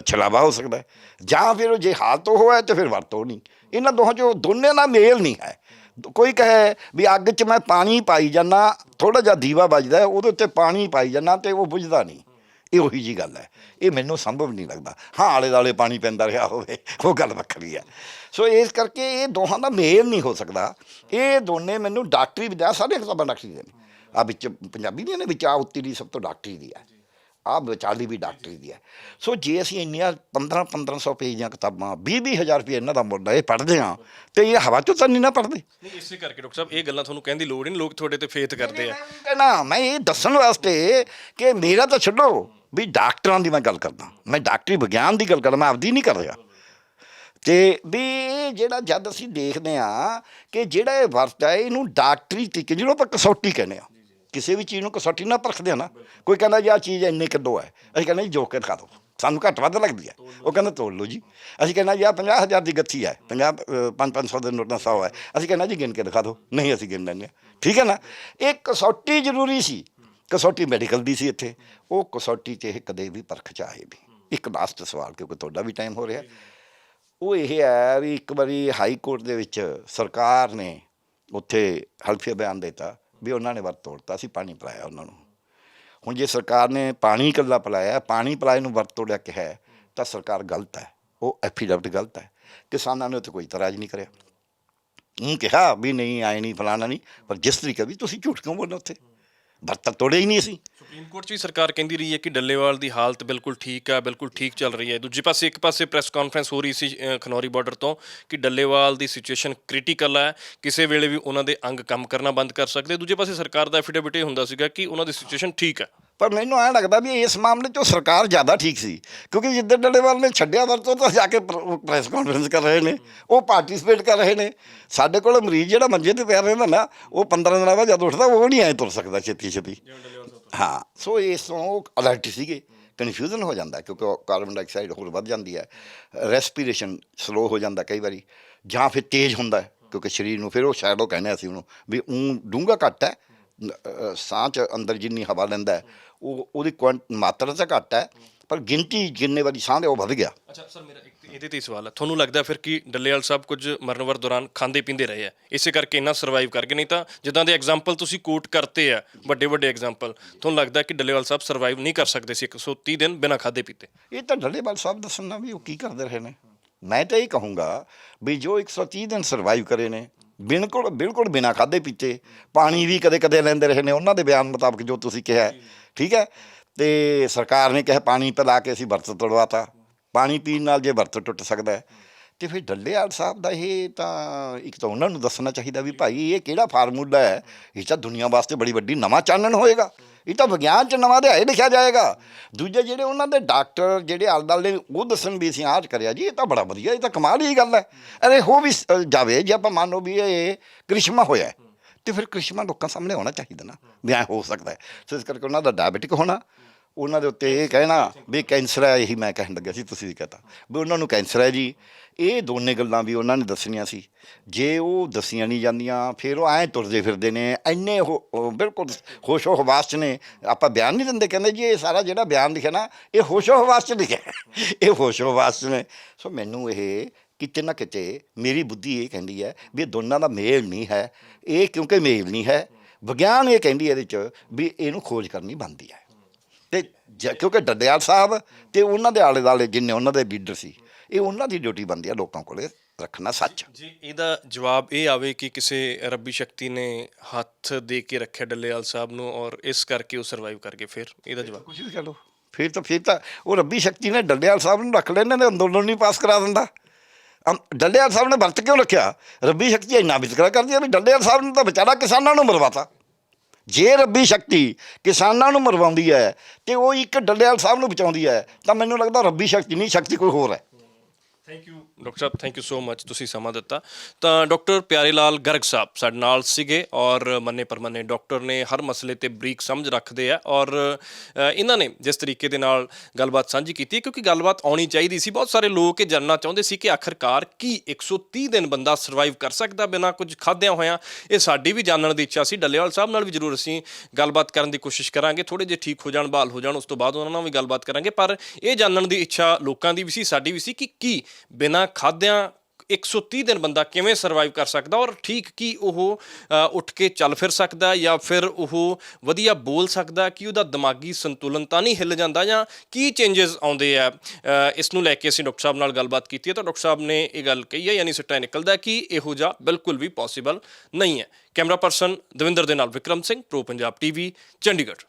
ਛਲਾਵਾ ਹੋ ਸਕਦਾ ਜਾਂ ਫਿਰ ਉਹ ਜੇ ਹਾਲਤ ਉਹ ਹੈ ਤੇ ਫਿਰ ਵਰਤੋਂ ਨਹੀਂ। ਇਹਨਾਂ ਦੋਹਾਂ ਚੋਂ ਦੋਨੇ ਦਾ ਮੇਲ ਨਹੀਂ ਹੈ। ਕੋਈ ਕਹੇ ਵੀ ਅੱਗ 'ਚ ਮੈਂ ਪਾਣੀ ਪਾਈ ਜਾਂਦਾ ਥੋੜਾ ਜਿਹਾ ਦੀਵਾ ਵੱਜਦਾ ਉਹਦੇ ਉੱਤੇ ਪਾਣੀ ਪਾਈ ਜਾਂਦਾ ਤੇ ਉਹ ਬੁਝਦਾ ਨਹੀਂ। ਇਹ ਉਹੀ ਜੀ ਗੱਲ ਹੈ। ਇਹ ਮੈਨੂੰ ਸੰਭਵ ਨਹੀਂ ਲੱਗਦਾ। ਹਾਂ ਆਲੇ ਦਾਲੇ ਪਾਣੀ ਪੈਂਦਾ ਰਿਹਾ ਹੋਵੇ, ਉਹ ਗੱਲ ਵੱਖਰੀ ਹੈ। ਸੋ ਇਸ ਕਰਕੇ ਇਹ ਦੋਹਾਂ ਦਾ ਮੇਲ ਨਹੀਂ ਹੋ ਸਕਦਾ। ਇਹ ਦੋਨੇ ਮੈਨੂੰ ਡਾਕਟਰੀ ਵਿਦਿਆ ਸਾਰੇ ਕਿਤਾਬਾਂ ਡਾਕਟਰੀ ਦੇ ਨੇ। ਆ ਵਿੱਚ ਪੰਜਾਬੀ ਦੀਆਂ ਨੇ, ਵਿੱਚ ਆ ਉੱਤੀ ਦੀ ਸਭ ਤੋਂ ਡਾਕਟਰੀ ਦੀ ਹੈ। ਆ ਵਿਚਾਲੀ ਵੀ ਡਾਕਟਰੀ ਦੀ ਹੈ। ਸੋ ਜੇ ਅਸੀਂ ਇੰਨੀਆਂ 15 1500 ਪੇਜ ਦੀਆਂ ਕਿਤਾਬਾਂ 20 20 ਹਜ਼ਾਰ ਰੁਪਏ ਇਹਨਾਂ ਦਾ ਮੁੱਲ ਹੈ, ਇਹ ਪੜ੍ਹਦੇ ਹਾਂ ਤੇ ਇਹ ਹਵਾ ਚੋਂ ਤਾਂ ਨਹੀਂ ਨਾ ਪੜ੍ਹਦੇ। ਨਹੀਂ ਇਸੇ ਕਰਕੇ ਡਾਕਟਰ ਸਾਹਿਬ ਇਹ ਗੱਲਾਂ ਤੁਹਾਨੂੰ ਕਹਿਣ ਦੀ ਲੋੜ ਨਹੀਂ ਲੋਕ ਤੁਹਾਡੇ ਤੇ ਫੇਥ ਕਰਦੇ ਆ। ਕਹਿਣਾ ਮੈਂ ਇਹ ਦੱਸਣ ਵਾਸਤੇ ਕਿ ਮੇਰਾ ਤਾਂ ਛੱਡੋ ਵੀ ਡਾਕਟਰਾਂ ਦੀ ਮੈਂ ਗੱਲ ਕਰਦਾ। ਮੈਂ ਡਾਕਟਰੀ ਵਿਗਿਆਨ ਦੀ ਗੱਲ ਕਰਦਾ ਮੈਂ ਆਪਦੀ ਨਹੀਂ ਕਰ ਰਿਹਾ। ਤੇ ਵੀ ਜਿਹੜਾ ਜਦ ਅਸੀਂ ਦੇਖਦੇ ਆ ਕਿ ਜਿਹੜਾ ਇਹ ਵਰਤ ਹੈ ਇਹਨੂੰ ਡਾਕਟਰੀ ਤਰੀਕੇ ਜਿਹਨੂੰ ਆਪਾਂ ਕਸੌਟੀ ਕਹਿੰਦੇ ਆ ਕਿਸੇ ਵੀ ਚੀਜ਼ ਨੂੰ ਕਸੌਟੀ ਨਾਲ ਪਰਖਦੇ ਆ ਨਾ, ਕੋਈ ਕਹਿੰਦਾ ਜੀ ਆਹ ਚੀਜ਼ ਇੰਨੇ ਕਿਲੋ ਹੈ, ਅਸੀਂ ਕਹਿੰਦੇ ਜੀ ਜੋਕ ਕੇ ਦਿਖਾ ਦਿਓ ਸਾਨੂੰ ਘੱਟ ਵੱਧ ਲੱਗਦੀ ਹੈ। ਉਹ ਕਹਿੰਦਾ ਤੋੜ ਲਓ ਜੀ। ਅਸੀਂ ਕਹਿੰਦਾ ਜੀ ਆਹ 50000 ਦੀ ਗੱਥੀ ਹੈ 50 5-500 ਦੇ ਨੋਟਾਂ 100 ਹੈ, ਅਸੀਂ ਕਹਿੰਦਾ ਜੀ ਗਿਣ ਕੇ ਦਿਖਾ ਦਿਓ ਨਹੀਂ ਅਸੀਂ ਗਿਣ ਲੈਂਦੇ ਹਾਂ। ਠੀਕ ਹੈ ਨਾ? ਇਹ ਕਸੌਟੀ ਜ਼ਰੂਰੀ ਸੀ, ਕਸੌਟੀ ਮੈਡੀਕਲ ਦੀ ਸੀ ਇੱਥੇ, ਉਹ ਕਸੌਟੀ 'ਚ ਇਹ ਕਦੇ ਵੀ ਪਰਖ ਚਾਹੇ ਵੀ ਇੱਕ ਲਾਸਟ ਸਵਾਲ, ਕਿਉਂਕਿ ਤੁਹਾਡਾ ਵੀ ਟਾਈਮ ਹੋ ਰਿਹਾ। ਉਹ ਇਹ ਹੈ ਵੀ ਇੱਕ ਵਾਰੀ ਹਾਈ ਕੋਰਟ ਦੇ ਵਿੱਚ ਸਰਕਾਰ ਨੇ ਉੱਥੇ ਹਲਫੀਆ ਬਿਆਨ ਦਿੱਤਾ ਵੀ ਉਹਨਾਂ ਨੇ ਵਰਤ ਤੋੜਤਾ ਸੀ ਪਾਣੀ ਪਿਲਾਇਆ ਉਹਨਾਂ ਨੂੰ। ਹੁਣ ਜੇ ਸਰਕਾਰ ਨੇ ਪਾਣੀ ਇਕੱਲਾ ਪਿਲਾਇਆ, ਪਾਣੀ ਪਿਲਾਏ ਨੂੰ ਵਰਤ ਤੋੜਿਆ ਕਿਹਾ ਤਾਂ ਸਰਕਾਰ ਗਲਤ ਹੈ। ਉਹ ਐਫੀਡੈਵਿਟ ਗਲਤ ਹੈ। ਕਿਸਾਨਾਂ ਨੇ ਉੱਥੇ ਕੋਈ ਇਤਰਾਜ਼ ਨਹੀਂ ਕਰਿਆ। ਉਹ ਕਿਹਾ ਵੀ ਨਹੀਂ, ਆਏ ਨਹੀਂ, ਫਲਾਣਾ ਨਹੀਂ, ਪਰ ਜਿਸ ਤਰੀਕੇ ਵੀ ਤੁਸੀਂ ਝੂਠ ਕਿਉਂ ਬੋਲਦੇ ਉੱਥੇ? ਵਰਤ ਤੋੜਿਆ ਹੀ ਨਹੀਂ ਅਸੀਂ। ਸੁਪਰੀਮ ਕੋਰਟ 'ਚ ਵੀ ਸਰਕਾਰ ਕਹਿੰਦੀ ਰਹੀ ਹੈ ਕਿ ਡੱਲੇਵਾਲ ਦੀ ਹਾਲਤ ਬਿਲਕੁਲ ਠੀਕ ਹੈ ਬਿਲਕੁਲ ਠੀਕ ਚੱਲ ਰਹੀ ਹੈ। ਦੂਜੇ ਪਾਸੇ ਇੱਕ ਪਾਸੇ ਪ੍ਰੈਸ ਕਾਨਫਰੰਸ ਹੋ ਰਹੀ ਸੀ ਅ, ਖਨੌਰੀ ਬਾਰਡਰ ਤੋਂ ਕਿ ਡੱਲੇਵਾਲ ਦੀ ਸਿਚੁਏਸ਼ਨ ਕ੍ਰਿਟੀਕਲ ਹੈ ਕਿਸੇ ਵੇਲੇ ਵੀ ਉਹਨਾਂ ਦੇ ਅੰਗ ਕੰਮ ਕਰਨਾ ਬੰਦ ਕਰ ਸਕਦੇ ਦੂਜੇ ਪਾਸੇ ਸਰਕਾਰ ਦਾ ਐਫੀਡੇਵਿਟ ਇਹ ਹੁੰਦਾ ਸੀਗਾ ਕਿ ਉਹਨਾਂ ਦੀ ਸਿਚੁਏਸ਼ਨ ਠੀਕ ਹੈ ਪਰ ਮੈਨੂੰ ਐਂ ਲੱਗਦਾ ਵੀ ਇਸ ਮਾਮਲੇ 'ਚ ਉਹ ਸਰਕਾਰ ਜ਼ਿਆਦਾ ਠੀਕ ਸੀ ਕਿਉਂਕਿ ਜਿੱਦਾਂ ਡੱਲੇਵਾਲ ਨੇ ਛੱਡਿਆ ਵਰਤੋਂ ਤਾਂ ਜਾ ਕੇ ਪ੍ਰੈਸ ਕਾਨਫਰੰਸ ਕਰ ਰਹੇ ਨੇ ਉਹ ਪਾਰਟਿਸਿਪੇਟ ਕਰ ਰਹੇ ਨੇ। ਸਾਡੇ ਕੋਲ ਮਰੀਜ਼ ਜਿਹੜਾ ਮੰਜੇ ਤੇ ਪਿਆ ਰਹਿੰਦਾ ਨਾ ਉਹ 15 ਦਿਨਾਂ ਬਾਅਦ ਜਦ ਉੱਠਦਾ ਉਹ ਨਹੀਂ ਐ ਤੁਰ ਸਕਦਾ ਛੇਤੀ ਛੇਤੀ ਹਾਂ। ਸੋ ਇਸ ਤੋਂ ਅਲਰਟ ਸੀਗੇ ਕਨਫਿਊਜ਼ਨ ਹੋ ਜਾਂਦਾ ਕਿਉਂਕਿ ਉਹ ਕਾਰਬਨ ਡਾਈਆਕਸਾਈਡ ਹੋਰ ਵੱਧ ਜਾਂਦੀ ਹੈ। ਰੈਸਪੀਰੇਸ਼ਨ ਸਲੋ ਹੋ ਜਾਂਦਾ ਕਈ ਵਾਰੀ ਜਾਂ ਫਿਰ ਤੇਜ਼ ਹੁੰਦਾ ਹੈ ਕਿਉਂਕਿ ਸਰੀਰ ਨੂੰ ਫਿਰ ਉਹ ਸ਼ੈਡੋ ਕਹਿੰਦੇ ਅਸੀਂ ਉਹਨੂੰ ਵੀ ਉਹ ਡੂੰਘਾ ਘੱਟ ਹੈ ਨ- ਅ, ਸਾਹ ਚ ਅੰਦਰ ਜਿੰਨੀ ਹਵਾ ਲੈਂਦਾ ਹੈ, ਉਹ ਉਹਦੀ ਕੁਆਂਟ ਮਾਤਰਾ ਤਾਂ ਘੱਟ ਹੈ ਪਰ ਗਿਣਤੀ ਜਿੰਨੇ ਵਾਰੀ ਸਾਹ ਦੇ ਉਹ ਵੱਧ ਗਿਆ। ਅੱਛਾ ਸਰ ਮੇਰਾ ਇੱਕ ਇਹਦੇ ਤੇ ਹੀ ਸਵਾਲ ਹੈ ਤੁਹਾਨੂੰ ਲੱਗਦਾ ਫਿਰ ਕਿ ਡੱਲੇਵਾਲ ਸਾਹਿਬ ਕੁਝ ਮਰਨਵਰ ਦੌਰਾਨ ਖਾਂਦੇ ਪੀਂਦੇ ਰਹੇ ਆ? ਇਸੇ ਕਰਕੇ ਇੰਨਾ ਸਰਵਾਈਵ ਕਰ ਗਏ, ਨਹੀਂ ਤਾਂ ਜਿੱਦਾਂ ਦੇ ਐਗਜ਼ਾਮਪਲ ਤੁਸੀਂ ਕੋਟ ਕਰਤੇ ਆ, ਵੱਡੇ ਵੱਡੇ ਐਗਜ਼ਾਮਪਲ ਤੁਹਾਨੂੰ ਲੱਗਦਾ ਕਿ ਡੱਲੇਵਾਲ ਸਾਹਿਬ ਸਰਵਾਈਵ ਨਹੀਂ ਕਰ ਸਕਦੇ ਸੀ 130 ਦਿਨ ਬਿਨਾਂ ਖਾਦੇ ਪੀਤੇ? ਇਹ ਤਾਂ ਡੱਲੇਵਾਲ ਸਾਹਿਬ ਦੱਸਣਾ ਵੀ ਉਹ ਕੀ ਕਰਦੇ ਰਹੇ ਨੇ? ਮੈਂ ਤਾਂ ਇਹ ਕਹੂੰਗਾ ਵੀ ਜੋ 130 ਦਿਨ ਸਰਵਾਈਵ ਕਰੇ ਨੇ, ਬਿਲਕੁਲ ਬਿਲਕੁਲ ਬਿਨਾਂ ਖਾਦੇ ਪੀਤੇ, ਪਾਣੀ ਵੀ ਕਦੇ ਕਦੇ ਲੈਂਦੇ ਰਹੇ ਨੇ, ਉਹਨਾਂ ਦੇ ਬਿਆਨ ਮੁਤਾਬਕ ਜੋ ਤੁਸੀਂ ਕਿਹਾ, ਠੀਕ ਹੈ? ਤੇ ਸਰਕਾਰ ਨੇ ਕਿਹਾ ਪਾਣੀ ਪਿਲਾ ਕੇ ਅਸੀਂ ਵਰਤ ਤੜਵਾਤਾ। ਪਾਣੀ ਪੀਣ ਨਾਲ ਜੇ ਵਰਤ ਟੁੱਟ ਸਕਦਾ ਹੈ ਤੇ ਫਿਰ ਡੱਲੇਵਾਲ ਸਾਹਿਬ ਦਾ ਇਹ ਤਾਂ ਇੱਕ ਤਾਂ ਉਹਨਾਂ ਨੂੰ ਦੱਸਣਾ ਚਾਹੀਦਾ ਵੀ ਭਾਈ ਇਹ ਕਿਹੜਾ ਫਾਰਮੂਲਾ ਹੈ? ਇਹ ਤਾਂ ਦੁਨੀਆ ਵਾਸਤੇ ਬੜੀ ਵੱਡੀ ਨਵਾਂ ਚਾਨਣ ਹੋਏਗਾ। ਇਹ ਤਾਂ ਵਿਗਿਆਨ ਚ ਨਵਾਂ ਅਧਿਆਇ ਲਿਖਿਆ ਜਾਏਗਾ। ਦੂਜੇ ਜਿਹੜੇ ਉਹਨਾਂ ਦੇ ਡਾਕਟਰ ਜਿਹੜੇ ਆਲੇ ਨੇ ਉਹ ਦੱਸਣ ਵੀ ਅਸੀਂ ਆਹ ਕਰਿਆ ਜੀ ਇਹ ਤਾਂ ਬੜਾ ਵਧੀਆ ਇਹ ਤਾਂ ਕਮਾਲ ਦੀ ਗੱਲ ਹੈ। ਅਰੇ ਹੋ ਵੀ ਸ- ਜਾਵੇ ਜੇ ਆਪਾਂ ਮੰਨ ਲਓ ਵੀ ਇਹ ਕ੍ਰਿਸ਼ਮਾ ਹੋਇਆ ਹੈ, ਤੇ ਫਿਰ ਕ੍ਰਿਸ਼ਮਾ ਲੋਕਾਂ ਸਾਹਮਣੇ ਆਉਣਾ ਚਾਹੀਦਾ ਨਾ ਵੀ ਐਂ ਹੋ ਸਕਦਾ ਸੋ ਇਸ ਕਰਕੇ ਉਹਨਾਂ ਦਾ ਡਾਇਬਟਿਕ ਹੋਣਾ ਉਹਨਾਂ ਦੇ ਉੱਤੇ ਇਹ ਕਹਿਣਾ ਵੀ ਕੈਂਸਰ ਹੈ ਇਹੀ ਮੈਂ ਕਹਿਣ ਲੱਗਿਆ ਸੀ, ਤੁਸੀਂ ਵੀ ਕਹਤਾ। ਵੀ ਉਹਨਾਂ ਨੂੰ ਕੈਂਸਰ ਹੈ ਜੀ। ਇਹ ਦੋਨੇ ਗੱਲਾਂ ਵੀ ਉਹਨਾਂ ਨੇ ਦੱਸਣੀਆਂ ਸੀ। ਜੇ ਉਹ ਦੱਸੀਆਂ ਨਹੀਂ ਜਾਂਦੀਆਂ, ਫਿਰ ਉਹ ਐਂ ਤੁਰਦੇ ਫਿਰਦੇ ਨੇ ਐਨੇ ਉਹ ਉਹ ਬਿਲਕੁਲ ਹੋਸ਼ੋ ਹਵਾਸ ਚ ਨੇ। ਆਪਾਂ ਬਿਆਨ ਨਹੀਂ ਦਿੰਦੇ, ਕਹਿੰਦੇ ਜੀ, ਇਹ ਸਾਰਾ ਜਿਹੜਾ ਬਿਆਨ ਲਿਖਿਆ ਨਾ, ਇਹ ਹੋਸ਼ੋ ਹਵਾਸ ਚ ਲਿਖਿਆ। ਇਹ ਹੋਸ਼ੋ ਹਵਾਸ ਚ ਨੇ। ਸੋ ਮੈਨੂੰ ਇਹ ਕਿਤੇ ਨਾ ਕਿਤੇ ਮੇਰੀ ਬੁੱਧੀ ਇਹ ਕਹਿੰਦੀ ਹੈ ਵੀ ਇਹ ਦੋਨਾਂ ਦਾ ਮੇਲ ਨਹੀਂ ਹੈ। ਇਹ ਕਿਉਂਕਿ ਮੇਲ ਨਹੀਂ ਹੈ, ਵਿਗਿਆਨ ਇਹ ਕਹਿੰਦੀ ਹੈ ਇਹਦੇ ਚ ਵੀ ਇਹਨੂੰ ਖੋਜ ਕਰਨੀ ਬਣਦੀ ਹੈ। ਤੇ ਜ- ਕਿਉਂਕਿ ਡੱਡਿਆਲ ਸਾਹਿਬ ਤੇ ਉਹਨਾਂ ਦੇ ਆਲੇ ਦੁਆਲੇ ਜਿੰਨੇ ਉਹਨਾਂ ਦੇ ਲੀਡਰ ਸੀ ਇਹ ਉਹਨਾਂ ਦੀ ਡਿਊਟੀ ਬਣਦੀ ਆ ਲੋਕਾਂ ਕੋਲੇ ਰੱਖਣਾ ਸੱਚ। ਜੀ ਇਹਦਾ ਜਵਾਬ ਇਹ ਆਵੇ ਕਿ ਕਿਸੇ ਰੱਬੀ ਸ਼ਕਤੀ ਨੇ ਹੱਥ ਦੇ ਕੇ ਰੱਖਿਆ ਡੱਲੇਵਾਲ ਸਾਹਿਬ ਨੂੰ ਔਰ ਇਸ ਕਰਕੇ ਉਹ ਸਰਵਾਈਵ ਕਰ ਗਏ ਫਿਰ ਇਹਦਾ ਜਵਾਬ। ਕੁਝ ਵੀ ਚਲੋ ਫਿਰ ਤਾਂ ਫਿਰ ਤਾਂ ਉਹ ਰੱਬੀ ਸ਼ਕਤੀ ਨੇ ਡੱਡਿਆਲ ਸਾਹਿਬ ਨੂੰ ਰੱਖ ਲੈਣੇ ਨੇ ਅੰਦੋਲਨ ਨਹੀਂ ਪਾਸ ਕਰਾ ਦਿੰਦਾ। ਅਮ ਡੱਡਿਆਲ ਸਾਹਿਬ ਨੇ ਵਰਤ ਕਿਉਂ ਰੱਖਿਆ? ਰੱਬੀ ਸ਼ਕਤੀ ਇੰਨਾ ਵਿਤਕਰਾ ਕਰਦੀ ਹੈ ਵੀ ਡੱਡਿਆਲ ਸਾਹਿਬ ਨੇ ਤਾਂ ਵਿਚਾਰਾ ਕਿਸਾਨਾਂ ਨੂੰ ਮਰਵਾਤਾ। ਜੇ ਰੱਬੀ ਸ਼ਕਤੀ ਕਿਸਾਨਾਂ ਨੂੰ ਮਰਵਾਉਂਦੀ ਹੈ ਤੇ ਉਹ ਇੱਕ ਡੱਲੇਵਾਲ ਸਾਹਿਬ ਨੂੰ ਬਚਾਉਂਦੀ ਹੈ, ਤਾਂ ਮੈਨੂੰ ਲੱਗਦਾ ਰੱਬੀ ਸ਼ਕਤੀ ਨਹੀਂ, ਸ਼ਕਤੀ ਕੋਈ ਹੋਰ ਹੈ। Thank you doctor Sahib thank you so much ਤੁਸੀਂ ਸਮਾਂ ਦਿੱਤਾ। ਤਾਂ ਡਾਕਟਰ ਪਿਆਰੇ ਲਾਲ ਗਰਗ ਸਾਹਿਬ ਸਾਡੇ ਨਾਲ ਸੀਗੇ ਔਰ ਮੰਨੇ ਪਰਮੰਨੇ ਡਾਕਟਰ ਨੇ ਹਰ ਮਸਲੇ ਤੇ ਬਰੀਕ ਸਮਝ ਰੱਖਦੇ ਆ ਔਰ ਇਹਨਾਂ ਨੇ ਜਿਸ ਤਰੀਕੇ ਦੇ ਨਾਲ ਗੱਲਬਾਤ ਸਾਂਝੀ ਕੀਤੀ ਹੈ, ਕਿਉਂਕਿ ਗੱਲਬਾਤ ਆਉਣੀ ਚਾਹੀਦੀ ਸੀ। ਬਹੁਤ ਸਾਰੇ ਲੋਕ ਇਹ ਜਾਣਨਾ ਚਾਹੁੰਦੇ ਸੀ ਕਿ ਆਖਰਕਾਰ ਕੀ 130 ਦਿਨ ਬੰਦਾ ਸਰਵਾਈਵ ਕਰ ਸਕਦਾ ਬਿਨਾਂ ਕੁਝ ਖਾਦਿਆਂ ਹੋਇਆਂ? ਇਹ ਸਾਡੀ ਵੀ ਜਾਣਨ ਦੀ ਇੱਛਾ ਸੀ। ਡੱਲੇਵਾਲ ਸਾਹਿਬ ਨਾਲ ਵੀ ਜ਼ਰੂਰ ਅਸੀਂ ਗੱਲਬਾਤ ਕਰਨ ਦੀ ਕੋਸ਼ਿਸ਼ ਕਰਾਂਗੇ। ਥੋੜੇ ਜਿਹੇ ਠੀਕ ਹੋ ਜਾਣ ਬਹਾਲ ਹੋ ਜਾਣ ਉਸ ਤੋਂ ਬਾਅਦ ਉਹਨਾਂ ਨਾਲ ਵੀ ਗੱਲਬਾਤ ਕਰਾਂਗੇ। ਪਰ ਇਹ ਜਾਣਨ ਦੀ ਇੱਛਾ ਲੋਕਾਂ ਦੀ ਵੀ ਸੀ ਸਾਡੀ ਵੀ ਸੀ ਕਿ ਕੀ ਬਿਨਾਂ ਖਾਦਿਆਂ 130 ਦਿਨ ਬੰਦਾ ਕਿਵੇਂ ਸਰਵਾਈਵ ਕਰ ਸਕਦਾ ਔਰ ਠੀਕ ਕੀ ਉਹ ਉੱਠ ਕੇ ਚੱਲ ਫਿਰ ਸਕਦਾ ਜਾਂ ਫਿਰ ਉਹ ਵਧੀਆ ਬੋਲ ਸਕਦਾ ਕਿ ਉਹਦਾ ਦਿਮਾਗੀ ਸੰਤੁਲਨ ਤਾਂ ਨਹੀਂ ਹਿੱਲ ਜਾਂਦਾ ਜਾਂ ਕੀ ਚੇਂਜਸ ਆਉਂਦੇ ਆ? ਇਸ ਨੂੰ ਲੈ ਕੇ ਅਸੀਂ ਡਾਕਟਰ ਸਾਹਿਬ ਨਾਲ ਗੱਲਬਾਤ ਕੀਤੀ ਹੈ ਤਾਂ ਡਾਕਟਰ ਸਾਹਿਬ ਨੇ ਇਹ ਗੱਲ ਕਹੀ ਹੈ, ਯਾਨੀ ਸਿੱਟਾ ਇਹ ਨਿਕਲਦਾ ਕਿ ਇਹੋ ਜਿਹਾ ਬਿਲਕੁਲ ਵੀ ਪੋਸੀਬਲ ਨਹੀਂ ਹੈ। ਕੈਮਰਾ ਪਰਸਨ ਦਵਿੰਦਰ ਦੇ ਨਾਲ ਵਿਕਰਮ ਸਿੰਘ ਪ੍ਰੋ ਪੰਜਾਬ ਟੀਵੀ ਚੰਡੀਗੜ੍ਹ।